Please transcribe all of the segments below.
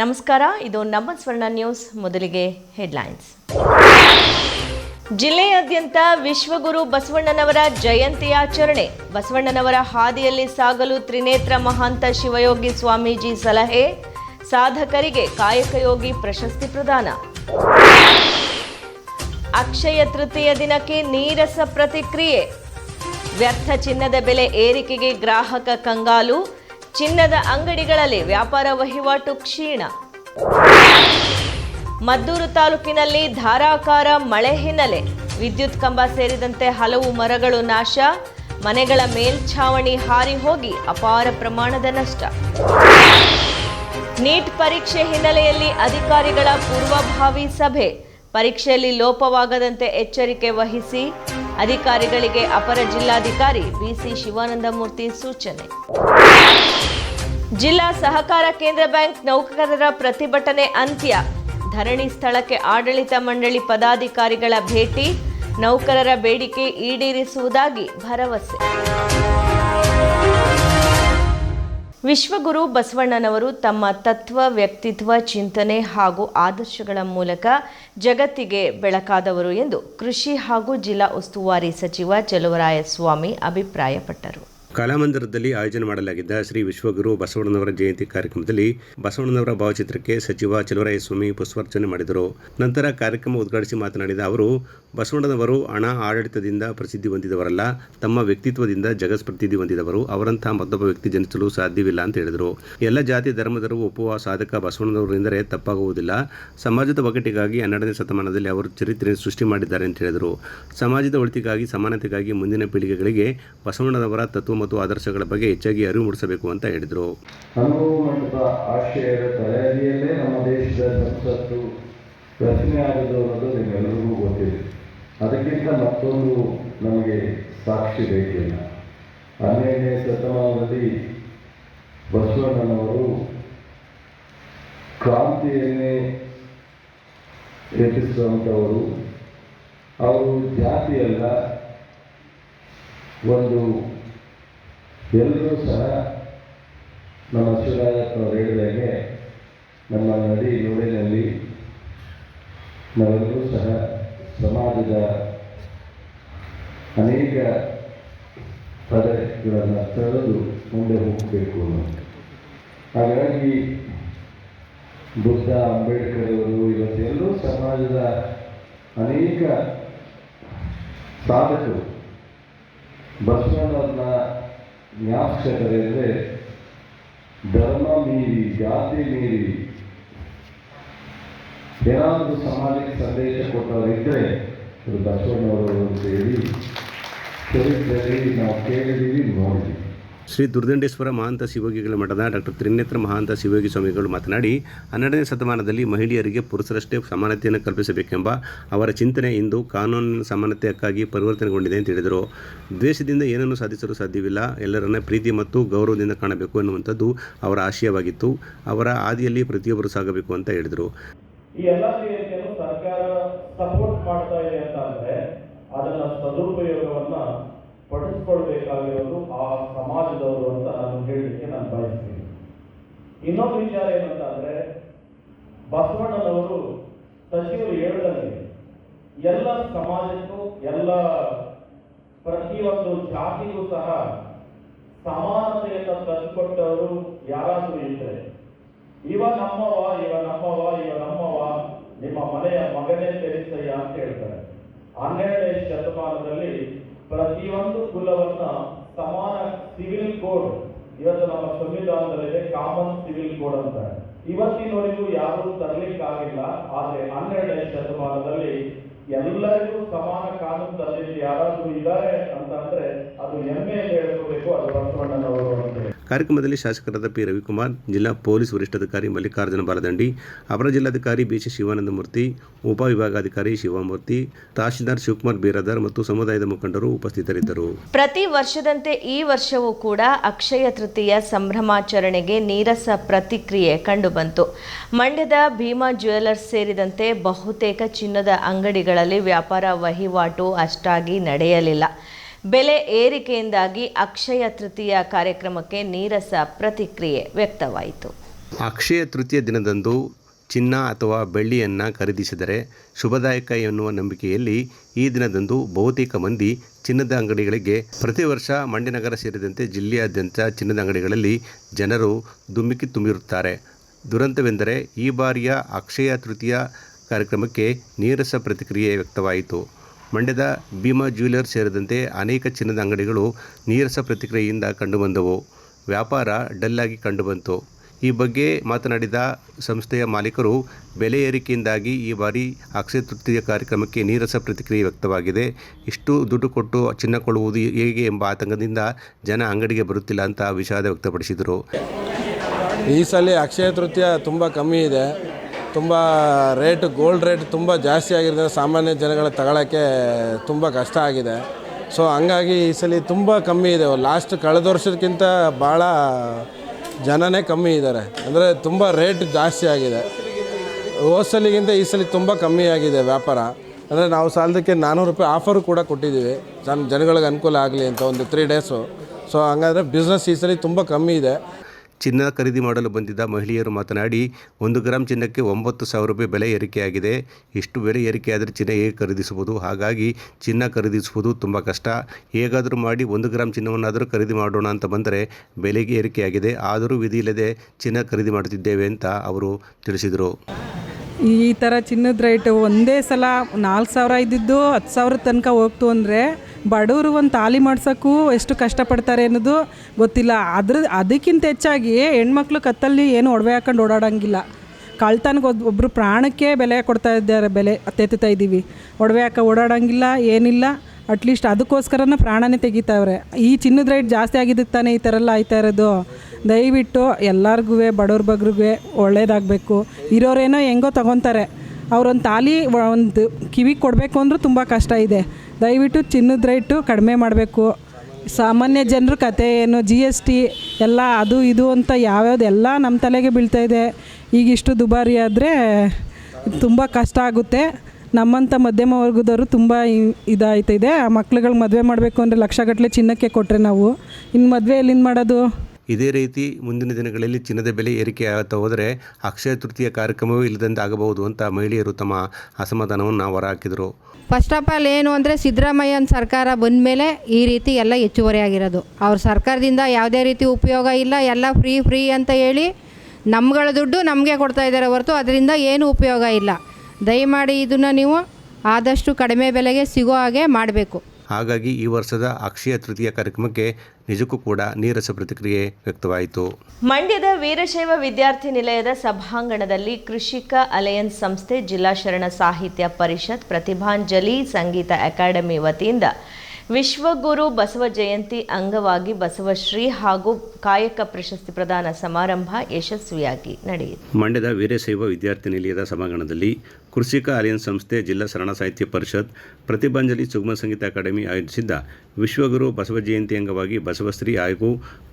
ನಮಸ್ಕಾರ, ಇದು ನಮ್ಮ ಸ್ವರ್ಣ ನ್ಯೂಸ್ ಮೊದಲಿಗೆ ಹೆಡ್ಲೈನ್ಸ್. ಜಿಲ್ಲೆಯಾದ್ಯಂತ ವಿಶ್ವಗುರು ಬಸವಣ್ಣನವರ ಜಯಂತಿ ಆಚರಣೆ. ಬಸವಣ್ಣನವರ ಹಾದಿಯಲ್ಲಿ ಸಾಗಲು ತ್ರಿನೇತ್ರ ಮಹಾಂತ ಶಿವಯೋಗಿ ಸ್ವಾಮೀಜಿ ಸಲಹೆ. ಸಾಧಕರಿಗೆ ಕಾಯಕಯೋಗಿ ಪ್ರಶಸ್ತಿ ಪ್ರದಾನ. ಅಕ್ಷಯ ತೃತೀಯ ದಿನಕ್ಕೆ ನೀರಸ ಪ್ರತಿಕ್ರಿಯೆ. ವ್ಯರ್ಥ ಚಿನ್ನದ ಬೆಲೆ ಏರಿಕೆಗೆ ಗ್ರಾಹಕ ಕಂಗಾಲು. ಚಿನ್ನದ ಅಂಗಡಿಗಳಲ್ಲಿ ವ್ಯಾಪಾರ ವಹಿವಾಟು ಕ್ಷೀಣ. ಮದ್ದೂರು ತಾಲೂಕಿನಲ್ಲಿ ಧಾರಾಕಾರ ಮಳೆ ಹಿನ್ನೆಲೆ. ವಿದ್ಯುತ್ ಕಂಬ ಸೇರಿದಂತೆ ಹಲವು ಮರಗಳು ನಾಶ. ಮನೆಗಳ ಮೇಲ್ಛಾವಣಿ ಹಾರಿ ಹೋಗಿ ಅಪಾರ ಪ್ರಮಾಣದ ನಷ್ಟ. ನೀಟ್ ಪರೀಕ್ಷೆ ಹಿನ್ನೆಲೆಯಲ್ಲಿ ಅಧಿಕಾರಿಗಳ ಪೂರ್ವಭಾವಿ ಸಭೆ. ಪರೀಕ್ಷೆಯಲ್ಲಿ ಲೋಪವಾಗದಂತೆ ಎಚ್ಚರಿಕೆ ವಹಿಸಿ ಅಧಿಕಾರಿಗಳಿಗೆ ಅಪರ ಜಿಲ್ಲಾಧಿಕಾರಿ ಬಿಸಿ ಶಿವಾನಂದಮೂರ್ತಿ ಸೂಚನೆ. ಜಿಲ್ಲಾ ಸಹಕಾರ ಕೇಂದ್ರ ಬ್ಯಾಂಕ್ ನೌಕರರ ಪ್ರತಿಭಟನೆ ಅಂತ್ಯ. ಧರಣಿ ಸ್ಥಳಕ್ಕೆ ಆಡಳಿತ ಮಂಡಳಿ ಪದಾಧಿಕಾರಿಗಳ ಭೇಟಿ. ನೌಕರರ ಬೇಡಿಕೆ ಈಡೇರಿಸುವುದಾಗಿ ಭರವಸೆ. ವಿಶ್ವಗುರು ಬಸವಣ್ಣನವರು ತಮ್ಮ ತತ್ವ, ವ್ಯಕ್ತಿತ್ವ, ಚಿಂತನೆ ಹಾಗೂ ಆದರ್ಶಗಳ ಮೂಲಕ ಜಗತ್ತಿಗೆ ಬೆಳಕಾದವರು ಎಂದು ಕೃಷಿ ಹಾಗೂ ಜಿಲ್ಲಾ ಉಸ್ತುವಾರಿ ಸಚಿವ ಚಲುವರಾಯಸ್ವಾಮಿ ಅಭಿಪ್ರಾಯಪಟ್ಟರು. ಕಲಾಮಂದಿರದಲ್ಲಿ ಆಯೋಜನೆ ಮಾಡಲಾಗಿದ್ದ ಶ್ರೀ ವಿಶ್ವಗುರು ಬಸವಣ್ಣನವರ ಜಯಂತಿ ಕಾರ್ಯಕ್ರಮದಲ್ಲಿ ಬಸವಣ್ಣನವರ ಭಾವಚಿತ್ರಕ್ಕೆ ಸಚಿವ ಚಲುವರಾಯಸ್ವಾಮಿ ಪುಷ್ಪಾರ್ಚನೆ ಮಾಡಿದರು. ನಂತರ ಕಾರ್ಯಕ್ರಮ ಉದ್ಘಾಟಿಸಿ ಮಾತನಾಡಿದ ಅವರು, ಬಸವಣ್ಣನವರು ಹಣ ಆಡಳಿತದಿಂದ ಪ್ರಸಿದ್ಧಿ ಹೊಂದಿದವರಲ್ಲ, ತಮ್ಮ ವ್ಯಕ್ತಿತ್ವದಿಂದ ಜಗತ್ ಪ್ರಸಿದ್ಧಿ ಹೊಂದಿದವರು ಅವರಂತಹ ಮತ್ತೊಬ್ಬ ವ್ಯಕ್ತಿ ಜನಿಸಲು ಸಾಧ್ಯವಿಲ್ಲ ಅಂತ ಹೇಳಿದರು. ಎಲ್ಲ ಜಾತಿ ಧರ್ಮದರು ಒಪ್ಪುವ ಸಾಧಕ ಬಸವಣ್ಣನವರು ಎಂದರೆ ತಪ್ಪಾಗುವುದಿಲ್ಲ. ಸಮಾಜದ ಒಗ್ಗಟ್ಟಿಗಾಗಿ ಹನ್ನೆರಡನೇ ಶತಮಾನದಲ್ಲಿ ಅವರು ಚರಿತ್ರೆ ಸೃಷ್ಟಿ ಮಾಡಿದ್ದಾರೆ ಅಂತ ಹೇಳಿದರು. ಸಮಾಜದ ಒಳಿತಿಗಾಗಿ, ಸಮಾನತೆಗಾಗಿ ಮುಂದಿನ ಪೀಳಿಗೆಗಳಿಗೆ ಬಸವಣ್ಣನವರ ತತ್ವ ಮತ್ತು ಆದರ್ಶಗಳ ಬಗ್ಗೆ ಹೆಚ್ಚಾಗಿ ಅರಿವು ಮೂಡಿಸಬೇಕು ಅಂತ ಹೇಳಿದರು. ಅದಕ್ಕಿಂತ ಮತ್ತೊಂದು ನಮಗೆ ಸಾಕ್ಷಿ ಬೇಕಿಲ್ಲ. ಹನ್ನೆರಡನೇ ಶತಮಾನದಲ್ಲಿ ಬಸವಣ್ಣನವರು ಕ್ರಾಂತಿಯನ್ನೇ ರಚಿಸುವಂಥವರು ಅವರು ಜಾತಿಯಲ್ಲ, ಒಂದು ಎಲ್ಲರೂ ಸಹ ನಮ್ಮ ಶಿವರಾಜಪ್ಪನವರು ಹೇಳಿದಾಗೆ ನಮ್ಮ ನಡಿ ನೋಡಿನಲ್ಲಿ ನಾವೆಲ್ಲರೂ ಸಹ ಸಮಾಜದ ಅನೇಕ ಪದಗಳನ್ನು ತಳೆದು ಮುಂದೆ ಹೋಗಬೇಕು ಹಾಗಾಗಿ ಬುದ್ಧ, ಅಂಬೇಡ್ಕರ್ ಅವರು ಇವತ್ತೆಲ್ಲರೂ ಸಮಾಜದ ಅನೇಕ ಸಾಧಕರು. ಬಸವಣ್ಣವ್ರನ್ನ ಜ್ಞಾಪಕತಾರೆ ಅಂದರೆ ಧರ್ಮ ಮೀರಿ, ಜಾತಿ ಮೀರಿ, ಏನಾದರೂ ಸಮಾಜಕ್ಕೆ ಸಂದೇಶ ಕೊಟ್ಟವರಿದ್ದರೆ ಬಸವಣ್ಣವರು ಅಂತ ಹೇಳಿ, ಚರಿತ್ರೆಯಲ್ಲಿ ನಾವು ಕೇಳಿದ್ದೀವಿ, ನೋಡಿದ್ದೀವಿ. ಶ್ರೀ ದುರ್ದಂಡೇಶ್ವರ ಮಹಾಂತ ಶಿವಯೋಗಿಗಳ ಮಠದ ಡಾಕ್ಟರ್ ತ್ರಿನೇತ್ರ ಮಹಾಂತ ಶಿವಯೋಗಿ ಸ್ವಾಮಿಗಳು ಮಾತನಾಡಿ, ಹನ್ನೆರಡನೇ ಶತಮಾನದಲ್ಲಿ ಮಹಿಳೆಯರಿಗೆ ಪುರುಷರಷ್ಟೇ ಸಮಾನತೆಯನ್ನು ಕಲ್ಪಿಸಬೇಕೆಂಬ ಅವರ ಚಿಂತನೆ ಇಂದು ಕಾನೂನಿನ ಸಮಾನತೆಯಕ್ಕಾಗಿ ಪರಿವರ್ತನೆಗೊಂಡಿದೆ ಅಂತ ಹೇಳಿದರು. ದ್ವೇಷದಿಂದ ಏನನ್ನು ಸಾಧಿಸಲು ಸಾಧ್ಯವಿಲ್ಲ. ಎಲ್ಲರನ್ನ ಪ್ರೀತಿ ಮತ್ತು ಗೌರವದಿಂದ ಕಾಣಬೇಕು ಎನ್ನುವಂಥದ್ದು ಅವರ ಆಶಯವಾಗಿತ್ತು. ಅವರ ಹಾದಿಯಲ್ಲಿ ಪ್ರತಿಯೊಬ್ಬರು ಸಾಗಬೇಕು ಅಂತ ಹೇಳಿದರು. ಸರ್ಕಾರ ಸಪೋರ್ಟ್ ಮಾಡ್ತಾ ಇದೆ ಅಂತ ಅಂದ್ರೆ ಅದರ ಸದುಪಯೋಗವನ್ನ ಪಡಿಸ್ಕೊಳ್ಬೇಕಾಗಿರೋದು ಆ ಸಮಾಜದವರು ಅಂತ ನಾನು ಹೇಳಲಿಕ್ಕೆ ನಾನು ಬಯಸ್ತೀನಿ. ಇನ್ನೊಂದು ವಿಚಾರ ಏನಂತ ಅಂದ್ರೆ ಬಸವಣ್ಣನವರು ಸಚಿವರು ಹೇಳದಲ್ಲಿ ಎಲ್ಲ ಸಮಾಜಕ್ಕೂ ಎಲ್ಲ ಪ್ರತಿಯೊಂದು ಜಾತಿಗೂ ಸಹ ಸಮಾನತೆಯನ್ನು ತಂದುಕೊಟ್ಟವರು ಯಾರಾದರೂ ಇದ್ದರೆ ಇವ ನಮ್ಮವ ಇವ ನಮ್ಮವ ಇವ ನಮ್ಮವ, ನಿಮ್ಮ ಮನೆಯ ಮಗನೇ ತೆರಿಸಯ್ಯ ಅಂತ ಹೇಳ್ತಾರೆ. ಹನ್ನೆರಡನೇ ಶತಮಾನದಲ್ಲಿ ಪ್ರತಿಯೊಂದು ಕುಲವನ್ನ ಸಮಾನ ಸಿವಿಲ್ ಕೋಡ್ ಇವತ್ತು ನಮ್ಮ ಸಂವಿಧಾನದಲ್ಲಿದೆ ಕಾಮನ್ ಸಿವಿಲ್ ಕೋಡ್ ಅಂತ. ಇವತ್ತಿನವರೆಗೂ ಯಾರು ತರಲಿಕ್ಕಾಗಿಲ್ಲ, ಆದ್ರೆ ಹನ್ನೆರಡನೇ ಶತಮಾನದಲ್ಲಿ ಎಲ್ಲರಿಗೂ ಸಮಾನ ಕಾನೂನು ತಂದಿದ್ದು ಯಾರಾದ್ರೂ ಇದ್ದಾರೆ ಅಂತಂದ್ರೆ ಅದು ಎಮ್ಮೆ ಹೇಳ್ಕೋಬೇಕು ಅದು ಬಸವಣ್ಣನವರು ಅಂತ ಹೇಳಿ. ಕಾರ್ಯಕ್ರಮದಲ್ಲಿ ಶಾಸಕರಾದ ಪಿ ರವಿಕುಮಾರ್, ಜಿಲ್ಲಾ ಪೊಲೀಸ್ ವರಿಷ್ಠಾಧಿಕಾರಿ ಮಲ್ಲಿಕಾರ್ಜುನ ಬಾಲದಂಡಿ, ಅಪರ ಜಿಲ್ಲಾಧಿಕಾರಿ ಬಿಸಿ ಶಿವಾನಂದಮೂರ್ತಿ ಉಪವಿಭಾಗಾಧಿಕಾರಿ ಶಿವಮೂರ್ತಿ, ತಹಶೀಲ್ದಾರ್ ಶಿವಕುಮಾರ್ ಬೀರಾದರ್ ಮತ್ತು ಸಮುದಾಯದ ಮುಖಂಡರು ಉಪಸ್ಥಿತರಿದ್ದರು. ಪ್ರತಿ ವರ್ಷದಂತೆ ಈ ವರ್ಷವೂ ಕೂಡ ಅಕ್ಷಯ ತೃತೀಯ ಸಂಭ್ರಮಾಚರಣೆಗೆ ನೀರಸ ಪ್ರತಿಕ್ರಿಯೆ ಕಂಡುಬಂತು. ಮಂಡ್ಯದ ಭೀಮಾ ಜ್ಯುವೆಲರ್ಸ್ ಸೇರಿದಂತೆ ಬಹುತೇಕ ಚಿನ್ನದ ಅಂಗಡಿಗಳಲ್ಲಿ ವ್ಯಾಪಾರ ವಹಿವಾಟು ಅಷ್ಟಾಗಿ ನಡೆಯಲಿಲ್ಲ. ಬೆಲೆ ಏರಿಕೆಯಿಂದಾಗಿ ಅಕ್ಷಯ ತೃತೀಯ ಕಾರ್ಯಕ್ರಮಕ್ಕೆ ನೀರಸ ಪ್ರತಿಕ್ರಿಯೆ ವ್ಯಕ್ತವಾಯಿತು. ಅಕ್ಷಯ ತೃತೀಯ ದಿನದಂದು ಚಿನ್ನ ಅಥವಾ ಬೆಳ್ಳಿಯನ್ನು ಖರೀದಿಸಿದರೆ ಶುಭದಾಯಕ ಎನ್ನುವ ನಂಬಿಕೆಯಲ್ಲಿ ಈ ದಿನದಂದು ಬಹುತೇಕ ಮಂದಿ ಚಿನ್ನದ ಅಂಗಡಿಗಳಿಗೆ ಪ್ರತಿ ವರ್ಷ ಮಂಡ್ಯನಗರ ಸೇರಿದಂತೆ ಜಿಲ್ಲೆಯಾದ್ಯಂತ ಚಿನ್ನದ ಅಂಗಡಿಗಳಲ್ಲಿ ಜನರು ದುಮ್ಮಿಕ್ಕಿ ತುಂಬಿರುತ್ತಾರೆ. ದುರಂತವೆಂದರೆ ಈ ಬಾರಿಯ ಅಕ್ಷಯ ತೃತೀಯ ಕಾರ್ಯಕ್ರಮಕ್ಕೆ ನೀರಸ ಪ್ರತಿಕ್ರಿಯೆ ವ್ಯಕ್ತವಾಯಿತು. ಮಂಡ್ಯದ ಭೀಮಾ ಜ್ಯುವೆಲರ್ಸ್ ಸೇರಿದಂತೆ ಅನೇಕ ಚಿನ್ನದ ಅಂಗಡಿಗಳು ನೀರಸ ಪ್ರತಿಕ್ರಿಯೆಯಿಂದ ಕಂಡುಬಂದವು. ವ್ಯಾಪಾರ ಡಲ್ಲಾಗಿ ಕಂಡುಬಂತು. ಈ ಬಗ್ಗೆ ಮಾತನಾಡಿದ ಸಂಸ್ಥೆಯ ಮಾಲೀಕರು, ಬೆಲೆ ಏರಿಕೆಯಿಂದಾಗಿ ಈ ಬಾರಿ ಅಕ್ಷಯ ತೃತೀಯ ಕಾರ್ಯಕ್ರಮಕ್ಕೆ ನೀರಸ ಪ್ರತಿಕ್ರಿಯೆ ವ್ಯಕ್ತವಾಗಿದೆ. ಇಷ್ಟು ದುಡ್ಡು ಕೊಟ್ಟು ಚಿನ್ನ ಕೊಳ್ಳುವುದು ಹೇಗೆ ಎಂಬ ಆತಂಕದಿಂದ ಜನ ಅಂಗಡಿಗೆ ಬರುತ್ತಿಲ್ಲ ಅಂತ ವಿಷಾದ ವ್ಯಕ್ತಪಡಿಸಿದರು. ಈ ಸಲ ಅಕ್ಷಯ ತೃತೀಯ ತುಂಬ ಕಮ್ಮಿ ಇದೆ. ತುಂಬ ರೇಟ್ ಗೋಲ್ಡ್ ರೇಟ್ ತುಂಬ ಜಾಸ್ತಿ ಆಗಿರೋದ್ರಿಂದ ಸಾಮಾನ್ಯ ಜನಗಳ ತಗೊಳ್ಳೋಕ್ಕೆ ತುಂಬ ಕಷ್ಟ ಆಗಿದೆ. ಸೊ ಹಂಗಾಗಿ ಈ ಸಲ ತುಂಬ ಕಮ್ಮಿ ಇದೆ. ಲಾಸ್ಟ್ ಕಳೆದ ವರ್ಷಕ್ಕಿಂತ ಭಾಳ ಜನನೇ ಕಮ್ಮಿ ಇದ್ದಾರೆ. ಅಂದರೆ ತುಂಬ ರೇಟ್ ಜಾಸ್ತಿ ಆಗಿದೆ. ಹೋಸಲಿಗಿಂತ ಈ ಸಲ ತುಂಬ ಕಮ್ಮಿ ಆಗಿದೆ ವ್ಯಾಪಾರ. ಅಂದರೆ ನಾವು ಸಾಲದಕ್ಕೆ ನಾನ್ನೂರು ರೂಪಾಯಿ ಆಫರು ಕೂಡ ಕೊಟ್ಟಿದ್ದೀವಿ. ಜನ, ಜನಗಳಿಗೆ ಅನುಕೂಲ ಆಗಲಿ ಅಂತ ಒಂದು ತ್ರೀ ಡೇಸು ಸೊ ಹಂಗಾದ್ರೆ ಬಿಸ್ನೆಸ್ ಈ ಸಲ ತುಂಬ ಕಮ್ಮಿ ಇದೆ. ಚಿನ್ನ ಖರೀದಿ ಮಾಡಲು ಬಂದಿದ್ದ ಮಹಿಳೆಯರು ಮಾತನಾಡಿ, ಒಂದು ಗ್ರಾಮ್ ಚಿನ್ನಕ್ಕೆ ಒಂಬತ್ತು ಸಾವಿರ ರೂಪಾಯಿ ಬೆಲೆ ಏರಿಕೆಯಾಗಿದೆ. ಇಷ್ಟು ಬೆಲೆ ಏರಿಕೆಯಾದರೆ ಚಿನ್ನ ಹೇಗೆ ಖರೀದಿಸುವುದು ಹಾಗಾಗಿ ಚಿನ್ನ ಖರೀದಿಸುವುದು ತುಂಬ ಕಷ್ಟ. ಹೇಗಾದರೂ ಮಾಡಿ ಒಂದು ಗ್ರಾಮ್ ಚಿನ್ನವನ್ನಾದರೂ ಖರೀದಿ ಮಾಡೋಣ ಅಂತ ಬಂದರೆ ಬೆಲೆಗೆ ಏರಿಕೆಯಾಗಿದೆ. ಆದರೂ ವಿಧಿ ಇಲ್ಲದೆ ಚಿನ್ನ ಖರೀದಿ ಮಾಡುತ್ತಿದ್ದೇವೆ ಅಂತ ಅವರು ತಿಳಿಸಿದರು. ಈ ಥರ ಚಿನ್ನದ ರೇಟು ಒಂದೇ ಸಲ ನಾಲ್ಕು ಸಾವಿರ ಇದ್ದಿದ್ದು ಹತ್ತು ಸಾವಿರ ತನಕ ಹೋಗ್ತು ಅಂದರೆ ಬಡವರು ಒಂದು ತಾಲಿ ಮಾಡ್ಸೋಕ್ಕೂ ಎಷ್ಟು ಕಷ್ಟಪಡ್ತಾರೆ ಅನ್ನೋದು ಗೊತ್ತಿಲ್ಲ. ಅದ್ರ ಅದಕ್ಕಿಂತ ಹೆಚ್ಚಾಗಿ ಹೆಣ್ಮಕ್ಳು ಕತ್ತಲ್ಲಿ ಏನು ಒಡವೆ ಹಾಕೊಂಡು ಓಡಾಡೋಂಗಿಲ್ಲ. ಒಬ್ರು ಒಬ್ಬರು ಪ್ರಾಣಕ್ಕೆ ಬೆಲೆ ಕೊಡ್ತಾ ಇದ್ದಾರೆ ಬೆಲೆ ತೆತ್ತುತ್ತಾ ಇದ್ದೀವಿ. ಒಡವೆ ಹಾಕ ಓಡಾಡೋಂಗಿಲ್ಲ, ಏನಿಲ್ಲ. ಅಟ್ಲೀಸ್ಟ್ ಅದಕ್ಕೋಸ್ಕರನೇ ಪ್ರಾಣನೇ ತೆಗಿತಾವ್ರೆ. ಈ ಚಿನ್ನದ ರೇಟ್ ಜಾಸ್ತಿ ಆಗಿದ್ದಕ್ಕೆ ತಾನೇ ಈ ಥರ ಎಲ್ಲ ಆಯ್ತಾ ಇರೋದು? ದಯವಿಟ್ಟು ಎಲ್ಲರಿಗೂ ಬಡವ್ರ ಬಗ್ರಿಗೂ ಒಳ್ಳೇದಾಗಬೇಕು. ಇರೋರೇನೋ ಹೆಂಗೋ ತಗೊತಾರೆ. ಅವ್ರೊಂದು ತಾಲಿ ಒಂದು ಕಿವಿಗೆ ಕೊಡಬೇಕು ಅಂದರೂ ತುಂಬ ಕಷ್ಟ ಇದೆ. ದಯವಿಟ್ಟು ಚಿನ್ನದ ರೇಟು ಕಡಿಮೆ ಮಾಡಬೇಕು. ಸಾಮಾನ್ಯ ಜನರ ಕತೆ ಏನು ಜಿ ಎಸ್ ಟಿ ಎಲ್ಲ ಅದು ಇದು ಅಂತ ಯಾವ್ಯಾವ್ದು ಎಲ್ಲ ನಮ್ಮ ತಲೆಗೆ ಬೀಳ್ತಾ ಇದೆ. ಈಗ ಇಷ್ಟು ದುಬಾರಿ ಆದರೆ ತುಂಬ ಕಷ್ಟ ಆಗುತ್ತೆ. ನಮ್ಮಂಥ ಮಧ್ಯಮ ವರ್ಗದವರು ತುಂಬ ಇದಾಯ್ತಿದೆ. ಆ ಮಕ್ಳುಗಳಿಗೆ ಮದುವೆ ಮಾಡಬೇಕು ಅಂದರೆ ಲಕ್ಷಗಟ್ಟಲೆ ಚಿನ್ನಕ್ಕೆ ಕೊಟ್ಟರೆ ನಾವು. ಇನ್ನು ಮದುವೆ ಎಲ್ಲಿಂದ ಮಾಡೋದು? ಇದೇ ರೀತಿ ಮುಂದಿನ ದಿನಗಳಲ್ಲಿ ಚಿನ್ನದ ಬೆಲೆ ಏರಿಕೆ ಆಗುತ್ತಾ ಹೋದರೆ ಅಕ್ಷಯ ತೃತೀಯ ಕಾರ್ಯಕ್ರಮವೂ ಇಲ್ಲದಂತೆ ಆಗಬಹುದು ಅಂತ ಮಹಿಳೆಯರು ತಮ್ಮ ಅಸಮಾಧಾನವನ್ನು ಹೊರಹಾಕಿದರು. ಫಸ್ಟ್ ಆಫ್ ಆಲ್ ಏನು ಅಂದರೆ ಸಿದ್ದರಾಮಯ್ಯನ ಸರ್ಕಾರ ಬಂದ ಮೇಲೆ ಈ ರೀತಿ ಎಲ್ಲ ಹೆಚ್ಚುವರಿ ಆಗಿರೋದು. ಅವ್ರ ಸರ್ಕಾರದಿಂದ ಯಾವುದೇ ರೀತಿ ಉಪಯೋಗ ಇಲ್ಲ, ಎಲ್ಲ ಫ್ರೀ ಫ್ರೀ ಅಂತ ಹೇಳಿ ನಮ್ಗಳ ದುಡ್ಡು ನಮಗೆ ಕೊಡ್ತಾ ಇದ್ದಾರೆ ಹೊರತು ಅದರಿಂದ ಏನು ಉಪಯೋಗ ಇಲ್ಲ. ದಯಮಾಡಿ ಇದನ್ನು ನೀವು ಆದಷ್ಟು ಕಡಿಮೆ ಬೆಲೆಗೆ ಸಿಗೋ ಹಾಗೆ ಮಾಡಬೇಕು. ಹಾಗಾಗಿ ಈ ವರ್ಷದ ಅಕ್ಷಯ ತೃತೀಯ ಕಾರ್ಯಕ್ರಮಕ್ಕೆ ನಿಜಕ್ಕೂ ಕೂಡ ನೀರಸ ಪ್ರತಿಕ್ರಿಯೆ ವ್ಯಕ್ತವಾಯಿತು. ಮಂಡ್ಯದ ವೀರಶೈವ ವಿದ್ಯಾರ್ಥಿ ನಿಲಯದ ಸಭಾಂಗಣದಲ್ಲಿ ಕೃಷಿಕ ಅಲಯನ್ಸ್ ಸಂಸ್ಥೆ ಜಿಲ್ಲಾ ಶರಣ ಸಾಹಿತ್ಯ ಪರಿಷತ್ ಪ್ರತಿಭಾಂಜಲಿ ಸಂಗೀತ ಅಕಾಡೆಮಿ ವತಿಯಿಂದ ವಿಶ್ವಗುರು ಬಸವ ಜಯಂತಿ ಅಂಗವಾಗಿ ಬಸವಶ್ರೀ ಹಾಗೂ ಕಾಯಕ ಪ್ರಶಸ್ತಿ ಪ್ರದಾನ ಸಮಾರಂಭ ಯಶಸ್ವಿಯಾಗಿ ನಡೆಯಿತು. ಮಂಡ್ಯದ ವೀರಶೈವ ವಿದ್ಯಾರ್ಥಿ ನಿಲಯದ ಸಭಾಂಗಣದಲ್ಲಿ ಕೃಷಿಕ ಅಲಿಯನ್ಸ್ ಸಂಸ್ಥೆ ಜಿಲ್ಲಾ ಶರಣ ಸಾಹಿತ್ಯ ಪರಿಷತ್ ಪ್ರತಿಭಾಂಜಲಿ ಸುಗಮ ಸಂಗೀತ ಅಕಾಡೆಮಿ ಆಯೋಜಿಸಿದ್ದ ವಿಶ್ವಗುರು ಬಸವ ಜಯಂತಿ ಅಂಗವಾಗಿ ಬಸವಶ್ರೀ ಹಾಗೂ